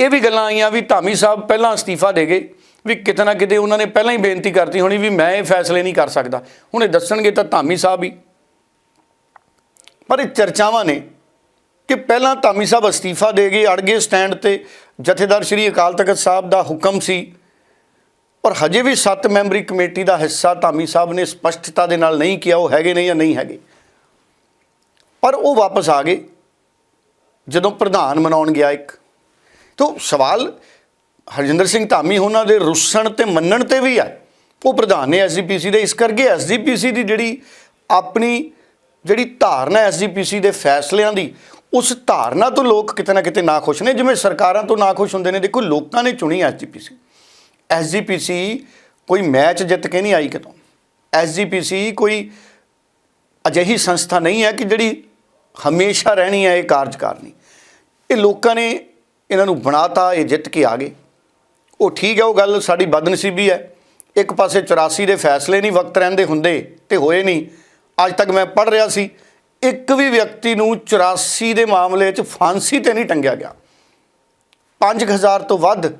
ਇਹ ਵੀ ਗੱਲਾਂ ਆਈਆਂ ਵੀ ਧਾਮੀ ਸਾਹਿਬ ਪਹਿਲਾਂ ਅਸਤੀਫਾ ਦੇ ਗਏ, ਵੀ ਕਿਤੇ ਨਾ ਕਿਤੇ ਉਹਨਾਂ ਨੇ ਪਹਿਲਾਂ ਹੀ ਬੇਨਤੀ ਕਰਤੀ ਹੋਣੀ ਵੀ ਮੈਂ ਇਹ ਫੈਸਲੇ ਨਹੀਂ ਕਰ ਸਕਦਾ। ਹੁਣ ਇਹ ਦੱਸਣਗੇ ਤਾਂ ਧਾਮੀ ਸਾਹਿਬ ਹੀ। ਪਰ ਇਹ ਚਰਚਾਵਾਂ ਨੇ ਕਿ ਪਹਿਲਾਂ ਧਾਮੀ ਸਾਹਿਬ ਅਸਤੀਫਾ ਦੇ ਗਏ, ਅੜ ਗਏ ਸਟੈਂਡ ਤੇ। ਜਥੇਦਾਰ ਸ਼੍ਰੀ ਅਕਾਲ ਤਖਤ ਸਾਹਿਬ ਦਾ ਹੁਕਮ ਸੀ। ਪਰ ਹਜੇ ਵੀ 7 ਮੈਂਬਰੀ ਕਮੇਟੀ ਦਾ ਹਿੱਸਾ ਧਾਮੀ ਸਾਹਿਬ ਨੇ ਸਪਸ਼ਟਤਾ ਦੇ ਨਾਲ ਨਹੀਂ ਕਿਹਾ ਉਹ ਹੈਗੇ ਨੇ ਜਾਂ ਨਹੀਂ ਹੈਗੇ। ਪਰ ਉਹ ਵਾਪਸ ਆ ਗਏ, ਜਦੋਂ ਪ੍ਰਧਾਨ ਮਨਾਉਣ ਗਿਆ ਇੱਕ। ਤੋਂ ਸਵਾਲ ਹਰਜਿੰਦਰ ਸਿੰਘ ਧਾਮੀ ਉਹਨਾਂ ਦੇ ਰੁੱਸਣ ਤੇ ਮੰਨਣ ਤੇ ਵੀ ਆ। ਉਹ ਪ੍ਰਧਾਨ ਨੇ ਐਸਜੀਪੀਸੀ ਦੇ, ਇਸ ਕਰਕੇ ਐਸਜੀਪੀਸੀ ਦੀ ਜਿਹੜੀ ਆਪਣੀ ਜਿਹੜੀ ਧਾਰਨਾ ਐਸਜੀਪੀਸੀ ਦੇ ਫੈਸਲਿਆਂ ਦੀ, ਉਸ ਧਾਰਨਾ ਤੋਂ ਲੋਕ ਕਿਤੇ ਨਾ ਕਿਤੇ ਨਾ ਖੁਸ਼ ਨੇ, ਜਿਵੇਂ ਸਰਕਾਰਾਂ ਤੋਂ ਨਾ ਖੁਸ਼ ਹੁੰਦੇ ਨੇ। ਦੇਖੋ, ਲੋਕਾਂ ਨੇ ਚੁਣੀ ਐਸਜੀਪੀਸੀ ਐਸਜੀਪੀਸੀ ਕੋਈ ਮੈਚ ਜਿੱਤ ਕੇ ਨਹੀਂ ਆਈ ਕਿਤੋਂ। ਐਸਜੀਪੀਸੀ ਕੋਈ ਅਜਿਹੀ ਸੰਸਥਾ ਨਹੀਂ ਹੈ ਕਿ ਜਿਹੜੀ ਹਮੇਸ਼ਾ ਰਹਿਣੀ ਹੈ ਇਹ ਕਾਰਜਕਾਰਨੀ। ਇਹ ਲੋਕਾਂ ਨੇ ਇਹਨਾਂ ਨੂੰ ਬਣਾਤਾ, ਇਹ ਜਿੱਤ ਕੇ ਆ ਗਏ। ਉਹ ਠੀਕ ਹੈ, ਉਹ ਗੱਲ ਸਾਡੀ ਬਦਨਸੀਬੀ ਹੈ। ਇੱਕ ਪਾਸੇ 84 ਦੇ ਫੈਸਲੇ ਨਹੀਂ ਵਕਤ ਰਹਿੰਦੇ ਹੁੰਦੇ ਤੇ ਹੋਏ ਨਹੀਂ। ਅੱਜ ਤੱਕ ਮੈਂ ਪੜ੍ਹ ਰਿਹਾ ਸੀ, ਇੱਕ ਵੀ ਵਿਅਕਤੀ ਨੂੰ 84 ਦੇ ਮਾਮਲੇ 'ਚ ਫਾਂਸੀ ਤੇ ਨਹੀਂ ਟੰਗਿਆ ਗਿਆ। 5000 ਤੋਂ ਵੱਧ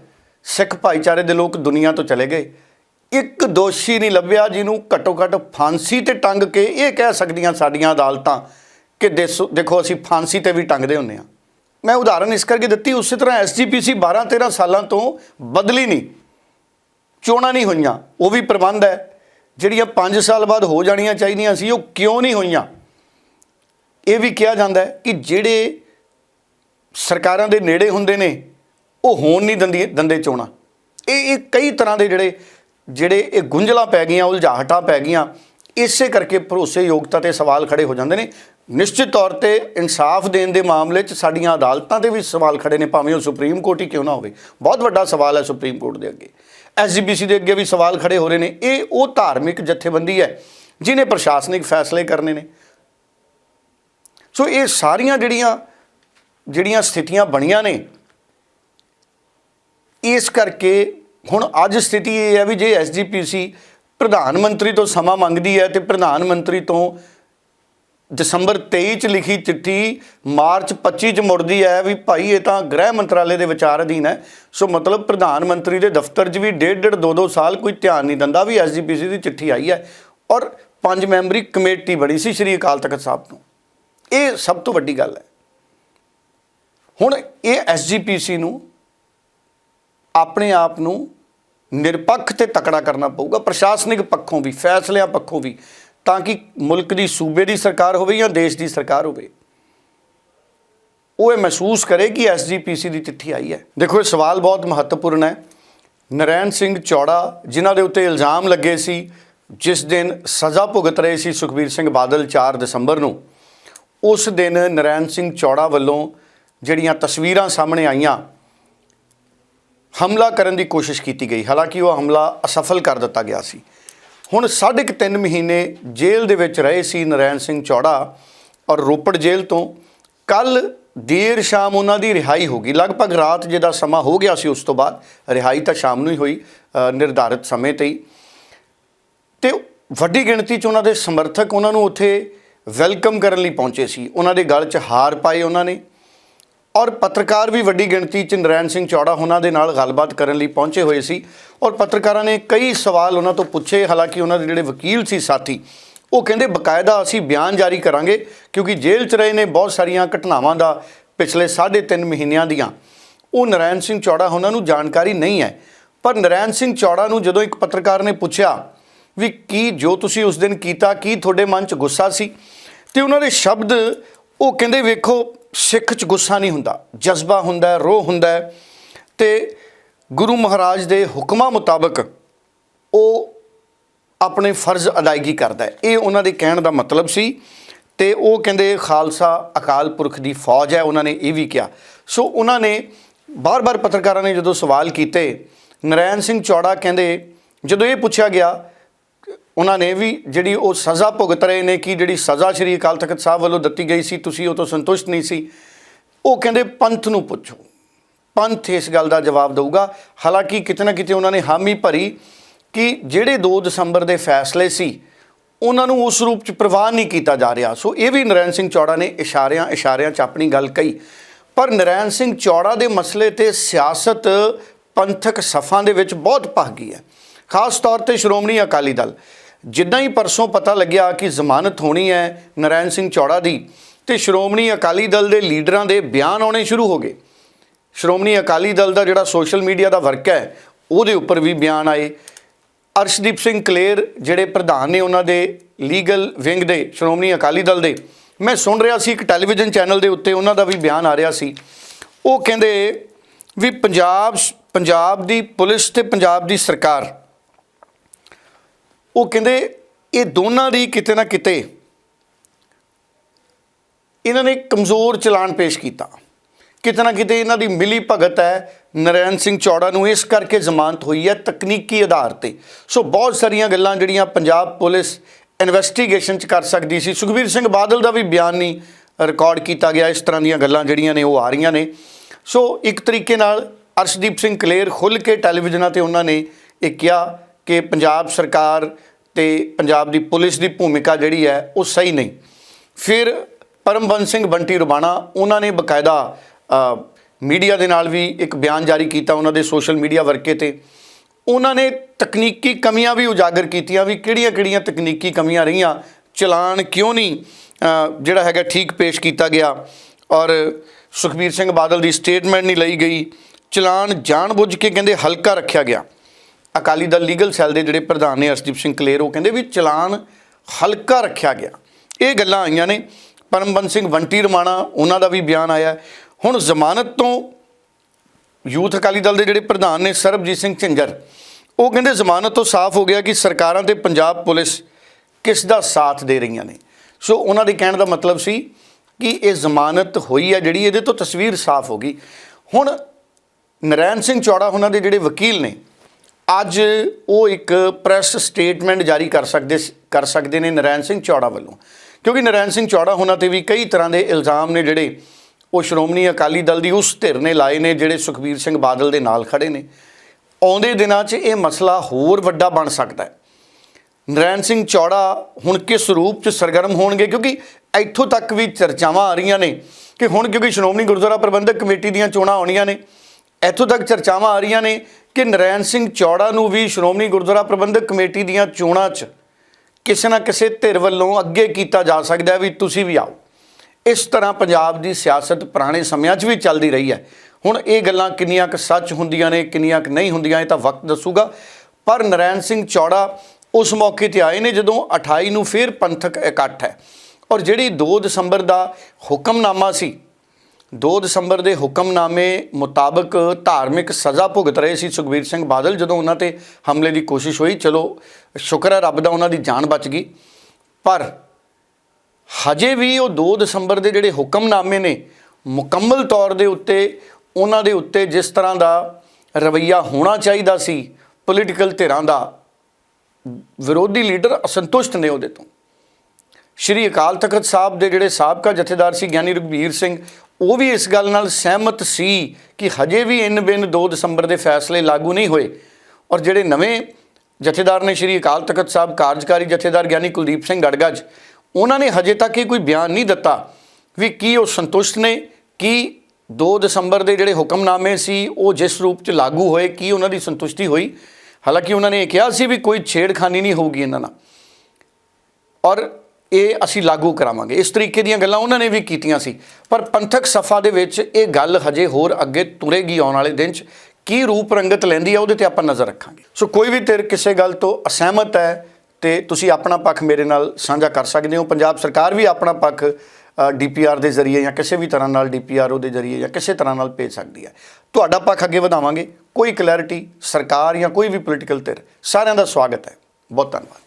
ਸਿੱਖ ਭਾਈਚਾਰੇ ਦੇ ਲੋਕ ਦੁਨੀਆ ਤੋਂ ਚਲੇ ਗਏ। ਇੱਕ ਦੋਸ਼ੀ ਨਹੀਂ ਲੱਭਿਆ ਜਿਹਨੂੰ ਘੱਟੋ ਘੱਟ ਫਾਂਸੀ ਤੇ ਟੰਗ ਕੇ ਇਹ ਕਹਿ ਸਕਦੀਆਂ ਸਾਡੀਆਂ ਅਦਾਲਤਾਂ ਕਿ ਦੇਸੋ- ਦੇਖੋ, ਅਸੀਂ ਫਾਂਸੀ ਤੇ ਵੀ ਟੰਗਦੇ ਹੁੰਨੇ ਆ ਮੈਂ ਉਦਾਹਰਨ ਇਸ ਕਰਕੇ ਦਿੱਤੀ, ਉਸੇ ਤਰ੍ਹਾਂ ਐਸਜੀਪੀਸੀ 12 13 ਸਾਲਾਂ ਤੋਂ ਬਦਲੀ ਨਹੀਂ। ਚੋਣਾਂ ਨਹੀਂ ਹੋਈਆਂ, ਉਹ ਵੀ ਪ੍ਰਬੰਧ ਹੈ। ਜਿਹੜੀਆਂ 5 ਸਾਲ ਬਾਅਦ ਹੋ ਜਾਣੀਆਂ ਚਾਹੀਦੀਆਂ ਸੀ, ਉਹ ਕਿਉਂ ਨਹੀਂ ਹੋਈਆਂ? ਇਹ ਵੀ ਕਿਹਾ ਜਾਂਦਾ ਹੈ ਕਿ ਜਿਹੜੇ ਸਰਕਾਰਾਂ ਦੇ ਨੇੜੇ ਹੁੰਦੇ ਨੇ, ਉਹ ਹੋਣ ਨਹੀਂ ਦਿੰਦੀ, ਦੰਦੇ ਚੋਣਾਂ। ਇਹ ਇਹ ਕਈ ਤਰ੍ਹਾਂ ਦੇ ਜਿਹੜੇ ਜਿਹੜੇ ਇਹ ਗੁੰਝਲਾਂ ਪੈ ਗਈਆਂ, ਉਲਝਾਹਟਾਂ ਪੈ ਗਈਆਂ, ਇਸੇ ਕਰਕੇ ਭਰੋਸੇਯੋਗਤਾ ਤੇ ਸਵਾਲ ਖੜੇ ਹੋ ਜਾਂਦੇ ਨੇ। ਨਿਸ਼ਚਿਤ ਤੌਰ ਤੇ ਇਨਸਾਫ ਦੇਣ ਦੇ ਮਾਮਲੇ 'ਚ ਸਾਡੀਆਂ ਅਦਾਲਤਾਂ ਦੇ ਵੀ ਸਵਾਲ ਖੜੇ ਨੇ, ਭਾਵੇਂ ਉਹ ਸੁਪਰੀਮ ਕੋਰਟ ਹੀ ਕਿਉਂ ਨਾ ਹੋਵੇ। ਬਹੁਤ ਵੱਡਾ ਸਵਾਲ ਹੈ ਸੁਪਰੀਮ ਕੋਰਟ ਦੇ ਅੱਗੇ। ਐਸਜੀਪੀਸੀ ਦੇ ਅੱਗੇ ਵੀ ਸਵਾਲ ਖੜੇ ਹੋ ਰਹੇ ਨੇ। ਇਹ ਉਹ ਧਾਰਮਿਕ ਜਥੇਬੰਦੀ ਹੈ ਜਿਨੇ ਪ੍ਰਸ਼ਾਸਨਿਕ ਫੈਸਲੇ ਕਰਨੇ ਨੇ। ਸੋ ਇਹ ਸਾਰੀਆਂ ਜਿਹੜੀਆਂ ਜਿਹੜੀਆਂ ਸਥਿਤੀਆਂ ਬਣੀਆਂ ਨੇ, ਇਸ ਕਰਕੇ ਹੁਣ ਅੱਜ ਸਥਿਤੀ ਇਹ ਹੈ ਵੀ ਜੇ ਐਸਜੀਪੀਸੀ ਪ੍ਰਧਾਨ ਮੰਤਰੀ ਤੋਂ ਸਮਾਂ ਮੰਗਦੀ ਹੈ ਤੇ ਪ੍ਰਧਾਨ ਮੰਤਰੀ ਤੋਂ ਦਸੰਬਰ 23 ਚ ਲਿਖੀ ਚਿੱਠੀ ਮਾਰਚ 25 ਚ ਮੁੜਦੀ ਹੈ ਵੀ ਭਾਈ ਇਹ ਤਾਂ ਗ੍ਰਹਿ ਮੰਤਰਾਲੇ ਦੇ ਵਿਚਾਰ ਅਧੀਨ ਹੈ। ਸੋ ਮਤਲਬ ਪ੍ਰਧਾਨ ਮੰਤਰੀ ਦੇ ਦਫ਼ਤਰ 'ਚ ਵੀ ਡੇਢ ਡੇਢ ਦੋ ਦੋ ਸਾਲ ਕੋਈ ਧਿਆਨ ਨਹੀਂ ਦਿੰਦਾ ਵੀ ਐਸਜੀਪੀਸੀ ਦੀ ਚਿੱਠੀ ਆਈ ਹੈ। ਔਰ ਪੰਜ ਮੈਂਬਰੀ ਕਮੇਟੀ ਬਣੀ ਸੀ ਸ਼੍ਰੀ ਅਕਾਲ ਤਖਤ ਸਾਹਿਬ ਤੋਂ। ਇਹ ਸਭ ਤੋਂ ਵੱਡੀ ਗੱਲ ਹੈ। ਹੁਣ ਇਹ ਐਸਜੀਪੀਸੀ ਨੂੰ ਆਪਣੇ ਆਪ ਨੂੰ ਨਿਰਪੱਖ ਤੇ ਤਕੜਾ ਕਰਨਾ ਪਊਗਾ। ਪ੍ਰਸ਼ਾਸਨਿਕ ਪੱਖੋਂ ਵੀ, ਫੈਸਲਿਆਂ ਪੱਖੋਂ ਵੀ। ਤਾਂ ਕਿ ਮੁਲਕ ਦੀ ਸੂਬੇ ਦੀ ਸਰਕਾਰ ਹੋਵੇ ਜਾਂ ਦੇਸ਼ ਦੀ ਸਰਕਾਰ ਹੋਵੇ। ਉਹ ਇਹ ਮਹਿਸੂਸ ਕਰੇ ਕਿ ਐਸਜੀਪੀਸੀ ਦੀ ਚਿੱਠੀ ਆਈ ਹੈ। ਦੇਖੋ, ਇਹ ਸਵਾਲ ਬਹੁਤ ਮਹੱਤਵਪੂਰਨ ਹੈ। ਨਰੈਣ ਸਿੰਘ ਚੌੜਾ, ਜਿਨ੍ਹਾਂ ਦੇ ਉੱਤੇ ਇਲਜ਼ਾਮ ਲੱਗੇ ਸੀ, ਜਿਸ ਦਿਨ ਸਜ਼ਾ ਭੁਗਤ ਰਹੇ ਸੀ ਸੁਖਬੀਰ ਸਿੰਘ ਬਾਦਲ 4 ਦਸੰਬਰ ਨੂੰ, ਉਸ ਦਿਨ ਨਰੈਣ ਸਿੰਘ ਚੌੜਾ ਵੱਲੋਂ ਜਿਹੜੀਆਂ ਤਸਵੀਰਾਂ ਸਾਹਮਣੇ ਆਈਆਂ, ਹਮਲਾ ਕਰਨ ਦੀ ਕੋਸ਼ਿਸ਼ ਕੀਤੀ ਗਈ। ਹਾਲਾਂਕਿ ਉਹ ਹਮਲਾ ਅਸਫਲ ਕਰ ਦਿੱਤਾ ਗਿਆ ਸੀ। ਹੁਣ ਸਾਢੇ ਕੁ ਤਿੰਨ ਮਹੀਨੇ ਜੇਲ੍ਹ ਦੇ ਵਿੱਚ ਰਹੇ ਸੀ ਨਰੈਣ ਸਿੰਘ ਚੌੜਾ ਔਰ ਰੋਪੜ ਜੇਲ੍ਹ ਤੋਂ। ਕੱਲ ਦੇਰ ਸ਼ਾਮ ਉਹਨਾਂ ਦੀ ਰਿਹਾਈ ਹੋ ਗਈ। ਲਗਭਗ ਰਾਤ ਜਿਹਦਾ ਸਮਾਂ ਹੋ ਗਿਆ ਸੀ ਉਸ ਤੋਂ ਬਾਅਦ, ਰਿਹਾਈ ਤਾਂ ਸ਼ਾਮ ਨੂੰ ਹੀ ਹੋਈ ਨਿਰਧਾਰਿਤ ਸਮੇਂ ਤੇ ਹੀ। ਤੇ ਵੱਡੀ ਗਿਣਤੀ 'ਚ ਉਹਨਾਂ ਦੇ ਸਮਰਥਕ ਉਹਨਾਂ ਨੂੰ ਉੱਥੇ ਵੈਲਕਮ ਕਰਨ ਲਈ ਪਹੁੰਚੇ ਸੀ। ਉਹਨਾਂ ਦੇ ਗਲ 'ਚ ਹਾਰ ਪਾਏ ਉਹਨਾਂ ਨੇ। ਔਰ ਪੱਤਰਕਾਰ ਵੀ ਵੱਡੀ ਗਿਣਤੀ 'ਚ ਨਰੈਣ ਸਿੰਘ ਚੌੜਾ ਉਹਨਾਂ ਦੇ ਨਾਲ ਗੱਲਬਾਤ ਕਰਨ ਲਈ ਪਹੁੰਚੇ ਹੋਏ ਸੀ। ਔਰ ਪੱਤਰਕਾਰਾਂ ਨੇ ਕਈ ਸਵਾਲ ਉਹਨਾਂ ਤੋਂ ਪੁੱਛੇ। ਹਾਲਾਂਕਿ ਉਹਨਾਂ ਦੇ ਜਿਹੜੇ ਵਕੀਲ ਸੀ ਸਾਥੀ, ਉਹ ਕਹਿੰਦੇ, ਬਕਾਇਦਾ ਅਸੀਂ ਬਿਆਨ ਜਾਰੀ ਕਰਾਂਗੇ ਕਿਉਂਕਿ ਜੇਲ੍ਹ 'ਚ ਰਹੇ ਨੇ ਬਹੁਤ ਸਾਰੀਆਂ ਘਟਨਾਵਾਂ ਦਾ ਪਿਛਲੇ 3.5 ਮਹੀਨਿਆਂ ਦੀਆਂ। ਉਹ ਨਰੈਣ ਸਿੰਘ ਚੌੜਾ, ਉਹਨਾਂ ਨੂੰ ਜਾਣਕਾਰੀ ਨਹੀਂ ਹੈ। ਪਰ ਨਰੈਣ ਸਿੰਘ ਚੌੜਾ ਨੂੰ ਜਦੋਂ ਇੱਕ ਪੱਤਰਕਾਰ ਨੇ ਪੁੱਛਿਆ ਵੀ ਕੀ, ਜੋ ਤੁਸੀਂ ਉਸ ਦਿਨ ਕੀਤਾ, ਕੀ ਤੁਹਾਡੇ ਮਨ 'ਚ ਗੁੱਸਾ ਸੀ? ਤੇ ਉਹਨਾਂ ਦੇ ਸ਼ਬਦ, ਉਹ ਕਹਿੰਦੇ, ਵੇਖੋ, ਸਿੱਖ 'ਚ ਗੁੱਸਾ ਨਹੀਂ ਹੁੰਦਾ। ਜਜ਼ਬਾ ਹੁੰਦਾ ਰੋਹ ਹੁੰਦਾ ਹੈ। ਤੇ ਗੁਰੂ ਮਹਾਰਾਜ ਦੇ ਹੁਕਮਾਂ ਮੁਤਾਬਕ ਉਹ ਆਪਣੇ ਫਰਜ਼ ਅਦਾਇਗੀ ਕਰਦਾ ਹੈ। ਇਹ ਉਹਨਾਂ ਦੇ ਕਹਿਣ ਦਾ ਮਤਲਬ ਸੀ ਤੇ ਉਹ ਕਹਿੰਦੇ ਖਾਲਸਾ ਅਕਾਲ ਪੁਰਖ ਦੀ ਫੌਜ ਹੈ, ਉਹਨਾਂ ਨੇ ਇਹ ਵੀ ਕਿਹਾ। ਸੋ ਉਹਨਾਂ ਨੇ ਬਾਰ-ਬਾਰ ਪੱਤਰਕਾਰਾਂ ਨੇ ਜਦੋਂ ਸਵਾਲ ਕੀਤੇ, ਨਰੈਣ ਸਿੰਘ ਚੌੜਾ ਕਹਿੰਦੇ, ਜਦੋਂ ਇਹ ਪੁੱਛਿਆ ਗਿਆ, ਉਹਨਾਂ ਨੇ ਵੀ ਜਿਹੜੀ ਉਹ ਸਜ਼ਾ ਭੁਗਤ ਰਹੇ ਨੇ ਕਿ ਜਿਹੜੀ ਸਜ਼ਾ ਸ਼੍ਰੀ ਅਕਾਲ ਤਖਤ ਸਾਹਿਬ ਵੱਲੋਂ ਦਿੱਤੀ ਗਈ ਸੀ, ਤੁਸੀਂ ਉਹ ਤੋਂ ਸੰਤੁਸ਼ਟ ਨਹੀਂ ਸੀ, ਉਹ ਕਹਿੰਦੇ, ਪੰਥ ਨੂੰ ਪੁੱਛੋ। ਪੰਥ ਇਸ ਗੱਲ ਦਾ ਜਵਾਬ ਦੇਊਗਾ। ਹਾਲਾਂਕਿ ਕਿਤੇ ਨਾ ਕਿਤੇ ਉਹਨਾਂ ਨੇ ਹਾਮੀ ਭਰੀ ਕਿ ਜਿਹੜੇ 2 ਦਸੰਬਰ ਦੇ ਫੈਸਲੇ ਸੀ, ਉਹਨਾਂ ਨੂੰ ਉਸ ਰੂਪ ਚ ਪ੍ਰਵਾਹ ਨਹੀਂ ਕੀਤਾ ਜਾ ਰਿਹਾ। ਸੋ ਇਹ ਵੀ ਨਰੈਣ ਸਿੰਘ ਚੌੜਾ ਨੇ ਇਸ਼ਾਰਿਆਂ ਇਸ਼ਾਰਿਆਂ ਚ ਆਪਣੀ ਗੱਲ ਕਹੀ। ਪਰ ਨਰੈਣ ਸਿੰਘ ਚੌੜਾ ਦੇ ਮਸਲੇ ਤੇ ਸਿਆਸਤ ਪੰਥਕ ਸਫਾਂ ਦੇ ਵਿੱਚ ਬਹੁਤ ਭਾਗੀ ਹੈ। ਖਾਸ ਤੌਰ ਤੇ ਸ਼੍ਰੋਮਣੀ ਅਕਾਲੀ ਦਲ। ਜਿੱਦਾਂ ਹੀ ਪਰਸੋਂ ਪਤਾ ਲੱਗਿਆ ਕਿ ਜ਼ਮਾਨਤ ਹੋਣੀ ਹੈ ਨਰੈਣ ਸਿੰਘ ਚੌੜਾ ਦੀ, ਤੇ ਸ਼੍ਰੋਮਣੀ ਅਕਾਲੀ ਦਲ ਦੇ ਲੀਡਰਾਂ ਦੇ ਬਿਆਨ ਆਉਣੇ ਸ਼ੁਰੂ ਹੋ ਗਏ। ਸ਼੍ਰੋਮਣੀ ਅਕਾਲੀ ਦਲ ਦਾ ਜਿਹੜਾ ਸੋਸ਼ਲ ਮੀਡੀਆ ਦਾ ਵਰਕ ਹੈ, ਉਹਦੇ ਉੱਪਰ ਵੀ ਬਿਆਨ ਆਏ। ਅਰਸ਼ਦੀਪ ਸਿੰਘ ਕਲੇਰ ਜਿਹੜੇ ਪ੍ਰਧਾਨ ਨੇ ਉਹਨਾਂ ਦੇ ਲੀਗਲ ਵਿੰਗ ਦੇ, ਸ਼੍ਰੋਮਣੀ ਅਕਾਲੀ ਦਲ ਦੇ, ਮੈਂ ਸੁਣ ਰਿਹਾ ਸੀ ਇੱਕ ਟੈਲੀਵਿਜ਼ਨ ਚੈਨਲ ਦੇ ਉੱਤੇ ਉਹਨਾਂ ਦਾ ਵੀ ਬਿਆਨ ਆ ਰਿਹਾ ਸੀ। ਉਹ ਕਹਿੰਦੇ ਵੀ ਪੰਜਾਬ ਪੰਜਾਬ ਦੀ ਪੁਲਿਸ ਤੇ ਪੰਜਾਬ ਦੀ ਸਰਕਾਰ, ਉਹ ਕਹਿੰਦੇ ਇਹ ਦੋਨਾਂ ਦੀ ਕਿਤੇ ਨਾ ਕਿਤੇ ਇਹਨਾਂ ਨੇ ਕਮਜ਼ੋਰ ਚਲਾਨ ਪੇਸ਼ ਕੀਤਾ। ਕਿਤੇ ਨਾ ਕਿਤੇ ਇਹਨਾਂ ਦੀ ਮਿਲੀ ਭਗਤ ਹੈ। ਨਰੈਣ ਸਿੰਘ ਚੌੜਾ ਨੂੰ ਇਸ ਕਰਕੇ ਜ਼ਮਾਨਤ ਹੋਈ ਹੈ ਤਕਨੀਕੀ ਆਧਾਰ ਤੇ। ਸੋ ਬਹੁਤ ਸਾਰੀਆਂ ਗੱਲਾਂ ਜਿਹੜੀਆਂ ਪੰਜਾਬ ਪੁਲਿਸ ਇਨਵੈਸਟੀਗੇਸ਼ਨ ਚ ਕਰ ਸਕਦੀ ਸੀ। ਸੁਖਬੀਰ ਸਿੰਘ ਬਾਦਲ ਦਾ ਵੀ ਬਿਆਨ ਨਹੀਂ ਰਿਕਾਰਡ ਕੀਤਾ ਗਿਆ। ਇਸ ਤਰ੍ਹਾਂ ਦੀਆਂ ਗੱਲਾਂ ਜਿਹੜੀਆਂ ਨੇ ਉਹ ਆ ਰਹੀਆਂ ਨੇ। ਸੋ ਇੱਕ ਤਰੀਕੇ ਨਾਲ ਅਰਸ਼ਦੀਪ ਸਿੰਘ ਕਲੇਰ ਖੁੱਲ ਕੇ ਟੈਲੀਵਿਜ਼ਨਾਂ ਤੇ ਉਹਨਾਂ ਨੇ ਇਹ ਕਿਹਾ ਕਿ ਪੰਜਾਬ ਸਰਕਾਰ ਤੇ ਪੰਜਾਬ ਦੀ ਪੁਲਿਸ ਦੀ ਭੂਮਿਕਾ ਜਿਹੜੀ ਹੈ ਉਹ ਸਹੀ ਨਹੀਂ। ਫਿਰ ਪਰਮਬੰਸ ਸਿੰਘ ਬੰਟੀ ਰੁਬਾਣਾ, ਉਹਨਾਂ ਨੇ ਬਕਾਇਦਾ ਮੀਡੀਆ ਦੇ ਨਾਲ ਵੀ ਇੱਕ ਬਿਆਨ ਜਾਰੀ ਕੀਤਾ ਉਹਨਾਂ ਦੇ ਸੋਸ਼ਲ ਮੀਡੀਆ ਵਰਕੇ ਤੇ। ਉਹਨਾਂ ਨੇ ਤਕਨੀਕੀ ਕਮੀਆਂ ਵੀ ਉਜਾਗਰ ਕੀਤੀਆਂ ਵੀ ਕਿਹੜੀਆਂ-ਕਿਹੜੀਆਂ ਤਕਨੀਕੀ ਕਮੀਆਂ ਰਹੀਆਂ, ਚਲਾਨ ਕਿਉਂ ਨਹੀਂ ਜਿਹੜਾ ਹੈਗਾ ਠੀਕ ਪੇਸ਼ ਕੀਤਾ ਗਿਆ। ਔਰ ਸੁਖਬੀਰ ਸਿੰਘ ਬਾਦਲ ਦੀ ਸਟੇਟਮੈਂਟ ਨਹੀਂ ਲਈ ਗਈ। ਚਲਾਨ ਜਾਣਬੁੱਝ ਕੇ ਕਹਿੰਦੇ ਹਲਕਾ ਰੱਖਿਆ ਗਿਆ। ਅਕਾਲੀ ਦਲ ਲੀਗਲ ਸੈੱਲ ਦੇ ਜਿਹੜੇ ਪ੍ਰਧਾਨ ਨੇ ਅਰਸ਼ਦੀਪ ਸਿੰਘ ਕਲੇਰ, ਉਹ ਕਹਿੰਦੇ ਵੀ ਚਲਾਨ ਹਲਕਾ ਰੱਖਿਆ ਗਿਆ। ਇਹ ਗੱਲਾਂ ਆਈਆਂ ਨੇ। ਪਰਮਬੰਸ ਸਿੰਘ ਵੰਟੀ ਰਮਾਣਾ, ਉਹਨਾਂ ਦਾ ਵੀ ਬਿਆਨ ਆਇਆ। ਹੁਣ ਜ਼ਮਾਨਤ ਤੋਂ ਯੂਥ ਅਕਾਲੀ ਦਲ ਦੇ ਜਿਹੜੇ ਪ੍ਰਧਾਨ ਨੇ ਸਰਬਜੀਤ ਸਿੰਘ ਝਿੰਜਰ, ਉਹ ਕਹਿੰਦੇ ਜ਼ਮਾਨਤ ਤੋਂ ਸਾਫ਼ ਹੋ ਗਿਆ ਕਿ ਸਰਕਾਰਾਂ ਤੇ ਪੰਜਾਬ ਪੁਲਿਸ ਕਿਸ ਦਾ ਸਾਥ ਦੇ ਰਹੀਆਂ ਨੇ। ਸੋ ਉਹਨਾਂ ਦੇ ਕਹਿਣ ਦਾ ਮਤਲਬ ਸੀ ਕਿ ਇਹ ਜ਼ਮਾਨਤ ਹੋਈ ਹੈ ਜਿਹੜੀ ਇਹਦੇ ਤੋਂ ਤਸਵੀਰ ਸਾਫ਼ ਹੋ ਗਈ। ਹੁਣ ਨਰੈਣ ਸਿੰਘ ਚੌੜਾ ਉਹਨਾਂ ਦੇ ਜਿਹੜੇ ਵਕੀਲ ਨੇ, ਅੱਜ ਉਹ ਇੱਕ ਪ੍ਰੈਸ ਸਟੇਟਮੈਂਟ ਜਾਰੀ ਕਰ ਸਕਦੇ ਕਰ ਸਕਦੇ ਨੇ ਨਰੈਣ ਸਿੰਘ ਚੌੜਾ ਵੱਲੋਂ। ਕਿਉਂਕਿ ਨਰੈਣ ਸਿੰਘ ਚੌੜਾ ਉਹਨਾਂ ਤੇ ਵੀ ਕਈ ਤਰ੍ਹਾਂ ਦੇ ਇਲਜ਼ਾਮ ਨੇ ਜਿਹੜੇ ਉਹ ਸ਼੍ਰੋਮਣੀ ਅਕਾਲੀ ਦਲ ਦੀ ਉਸ ਧਿਰ ਨੇ ਲਾਏ ਨੇ ਜਿਹੜੇ ਸੁਖਬੀਰ ਸਿੰਘ ਬਾਦਲ ਦੇ ਨਾਲ ਖੜੇ ਨੇ। ਆਉਂਦੇ ਦਿਨਾਂ 'ਚ ਇਹ ਮਸਲਾ ਹੋਰ ਵੱਡਾ ਬਣ ਸਕਦਾ ਹੈ। ਨਰੈਣ ਸਿੰਘ ਚੌੜਾ ਹੁਣ ਕਿਸ ਰੂਪ 'ਚ ਸਰਗਰਮ ਹੋਣਗੇ? ਕਿਉਂਕਿ ਇੱਥੋਂ ਤੱਕ ਵੀ ਚਰਚਾਵਾਂ ਆ ਰਹੀਆਂ ਨੇ ਕਿ ਹੁਣ ਕਿਉਂਕਿ ਸ਼੍ਰੋਮਣੀ ਗੁਰਦੁਆਰਾ ਪ੍ਰਬੰਧਕ ਕਮੇਟੀ ਦੀਆਂ ਚੋਣਾਂ ਆਉਣੀਆਂ ਨੇ, ਇੱਥੋਂ ਤੱਕ ਚਰਚਾਵਾਂ ਆ ਰਹੀਆਂ ਨੇ ਕਿ ਨਰੈਣ ਸਿੰਘ ਚੌੜਾ ਨੂੰ ਵੀ ਸ਼੍ਰੋਮਣੀ ਗੁਰਦੁਆਰਾ ਪ੍ਰਬੰਧਕ ਕਮੇਟੀ ਦੀਆਂ ਚੋਣਾਂ 'ਚ ਕਿਸੇ ਨਾ ਕਿਸੇ ਧਿਰ ਵੱਲੋਂ ਅੱਗੇ ਕੀਤਾ ਜਾ ਸਕਦਾ ਵੀ ਤੁਸੀਂ ਵੀ ਆਓ। ਇਸ ਤਰ੍ਹਾਂ ਪੰਜਾਬ ਦੀ ਸਿਆਸਤ ਪੁਰਾਣੇ ਸਮਿਆਂ 'ਚ ਵੀ ਚੱਲਦੀ ਰਹੀ ਹੈ। ਹੁਣ ਇਹ ਗੱਲਾਂ ਕਿੰਨੀਆਂ ਕੁ ਸੱਚ ਹੁੰਦੀਆਂ ਨੇ, ਕਿੰਨੀਆਂ ਕੁ ਨਹੀਂ ਹੁੰਦੀਆਂ, ਇਹ ਤਾਂ ਵਕਤ ਦੱਸੂਗਾ। ਪਰ ਨਰੈਣ ਸਿੰਘ ਚੌੜਾ ਉਸ ਮੌਕੇ ਤੇ ਆਏ ਨੇ ਜਦੋਂ 28 ਨੂੰ ਫਿਰ ਪੰਥਕ ਇਕੱਠ ਹੈ। ਔਰ ਜਿਹੜੀ 2 ਦਸੰਬਰ ਦਾ ਹੁਕਮਨਾਮਾ ਸੀ 2 ਦਸੰਬਰ ਦੇ ਹੁਕਮਨਾਮੇ ਮੁਤਾਬਕ ਧਾਰਮਿਕ ਸਜ਼ਾ ਭੁਗਤ ਰਹੇ ਸੀ ਸੁਖਬੀਰ ਸਿੰਘ ਬਾਦਲ, ਜਦੋਂ ਉਹਨਾਂ ਤੇ ਹਮਲੇ ਦੀ ਕੋਸ਼ਿਸ਼ ਹੋਈ, ਚਲੋ ਸ਼ੁਕਰ ਹੈ ਰੱਬ ਦਾ ਉਹਨਾਂ ਦੀ ਜਾਨ ਬਚ ਗਈ। ਪਰ ਹਜੇ ਵੀ ਉਹ 2 ਦਸੰਬਰ ਦੇ ਜਿਹੜੇ ਹੁਕਮਨਾਮੇ ਨੇ, ਮੁਕੰਮਲ ਤੌਰ ਦੇ ਉੱਤੇ ਉਹਨਾਂ ਦੇ ਉੱਤੇ ਜਿਸ ਤਰ੍ਹਾਂ ਦਾ ਰਵੱਈਆ ਹੋਣਾ ਚਾਹੀਦਾ ਸੀ ਪੋਲੀਟੀਕਲ ਧਿਰਾਂ ਦਾ, ਵਿਰੋਧੀ ਲੀਡਰ ਅਸੰਤੁਸ਼ਟ ਨੇ ਉਹਦੇ ਤੋਂ। ਸ਼੍ਰੀ ਅਕਾਲ ਤਖਤ ਸਾਹਿਬ ਦੇ ਜਿਹੜੇ ਸਾਬਕਾ ਜਥੇਦਾਰ ਸੀ ਗਿਆਨੀ ਰਘਬੀਰ ਸਿੰਘ, ਉਹ ਵੀ ਇਸ ਗੱਲ ਨਾਲ ਸਹਿਮਤ ਸੀ ਕਿ ਹਜੇ ਵੀ ਇਨ ਬਿਨ 2 ਦਸੰਬਰ ਦੇ ਫੈਸਲੇ ਲਾਗੂ ਨਹੀਂ ਹੋਏ। ਔਰ ਜਿਹੜੇ ਨਵੇਂ ਜਥੇਦਾਰ ਨੇ ਸ਼੍ਰੀ ਅਕਾਲ ਤਖਤ ਸਾਹਿਬ, ਕਾਰਜਕਾਰੀ ਜਥੇਦਾਰ ਗਿਆਨੀ ਕੁਲਦੀਪ ਸਿੰਘ ਗੜਗੜ ਉਹਨਾਂ ਨੇ ਹਜੇ ਤੱਕ ਇਹ ਕੋਈ ਬਿਆਨ ਨਹੀਂ ਦਿੱਤਾ ਵੀ ਕੀ ਉਹ ਸੰਤੁਸ਼ਟ ਨੇ, ਕੀ 2 ਦਸੰਬਰ ਦੇ ਜਿਹੜੇ ਹੁਕਮਨਾਮੇ ਸੀ ਉਹ ਜਿਸ ਰੂਪ ਚ ਲਾਗੂ ਹੋਏ, ਕੀ ਉਹਨਾਂ ਦੀ ਸੰਤੁਸ਼ਟੀ ਹੋਈ। ਹਾਲਾਂਕਿ ਉਹਨਾਂ ਨੇ ਇਹ ਕਿਹਾ ਸੀ ਵੀ ਕੋਈ ਛੇੜਖਾਨੀ ਨਹੀਂ ਹੋਊਗੀ ਇਹਨਾਂ ਨਾਲ। ਔਰ ਇਹ ਅਸੀਂ ਲਾਗੂ ਕਰਾਵਾਂਗੇ। ਇਸ ਤਰੀਕੇ ਦੀਆਂ ਗੱਲਾਂ ਉਹਨਾਂ ਨੇ ਵੀ ਕੀਤੀਆਂ ਸੀ। ਪਰ ਪੰਥਕ ਸਫਾ ਦੇ ਵਿੱਚ ਇਹ ਗੱਲ ਹਜੇ ਹੋਰ ਅੱਗੇ ਤੁਰੇਗੀ ਆਉਣ ਵਾਲੇ ਦਿਨ 'ਚ। ਕੀ ਰੂਪ ਰੰਗਤ ਲੈਂਦੀ ਹੈ ਉਹਦੇ ਤੇ ਆਪਾਂ ਨਜ਼ਰ ਰੱਖਾਂਗੇ। ਸੋ ਕੋਈ ਵੀ ਧਿਰ ਕਿਸੇ ਗੱਲ ਤੋਂ ਅਸਹਿਮਤ ਹੈ ਤੇ ਤੁਸੀਂ ਆਪਣਾ ਪੱਖ ਮੇਰੇ ਨਾਲ ਸਾਂਝਾ ਕਰ ਸਕਦੇ ਹੋ। ਪੰਜਾਬ ਸਰਕਾਰ ਵੀ ਆਪਣਾ ਪੱਖ ਡੀਪੀਆਰ ਦੇ ਜ਼ਰੀਏ ਜਾਂ ਕਿਸੇ ਵੀ ਤਰ੍ਹਾਂ ਨਾਲ ਡੀਪੀਆਰਓ ਦੇ ਜ਼ਰੀਏ ਜਾਂ ਕਿਸੇ ਤਰ੍ਹਾਂ ਨਾਲ ਭੇਜ ਸਕਦੀ ਹੈ। ਤੁਹਾਡਾ ਪੱਖ ਅੱਗੇ ਵਧਾਵਾਂਗੇ। ਕੋਈ ਕਲੈਰਿਟੀ ਸਰਕਾਰ ਜਾਂ ਕੋਈ ਵੀ ਪੋਲੀਟੀਕਲ ਧਿਰ, ਸਾਰਿਆਂ ਦਾ ਸਵਾਗਤ ਹੈ। ਬਹੁਤ ਧੰਨਵਾਦ।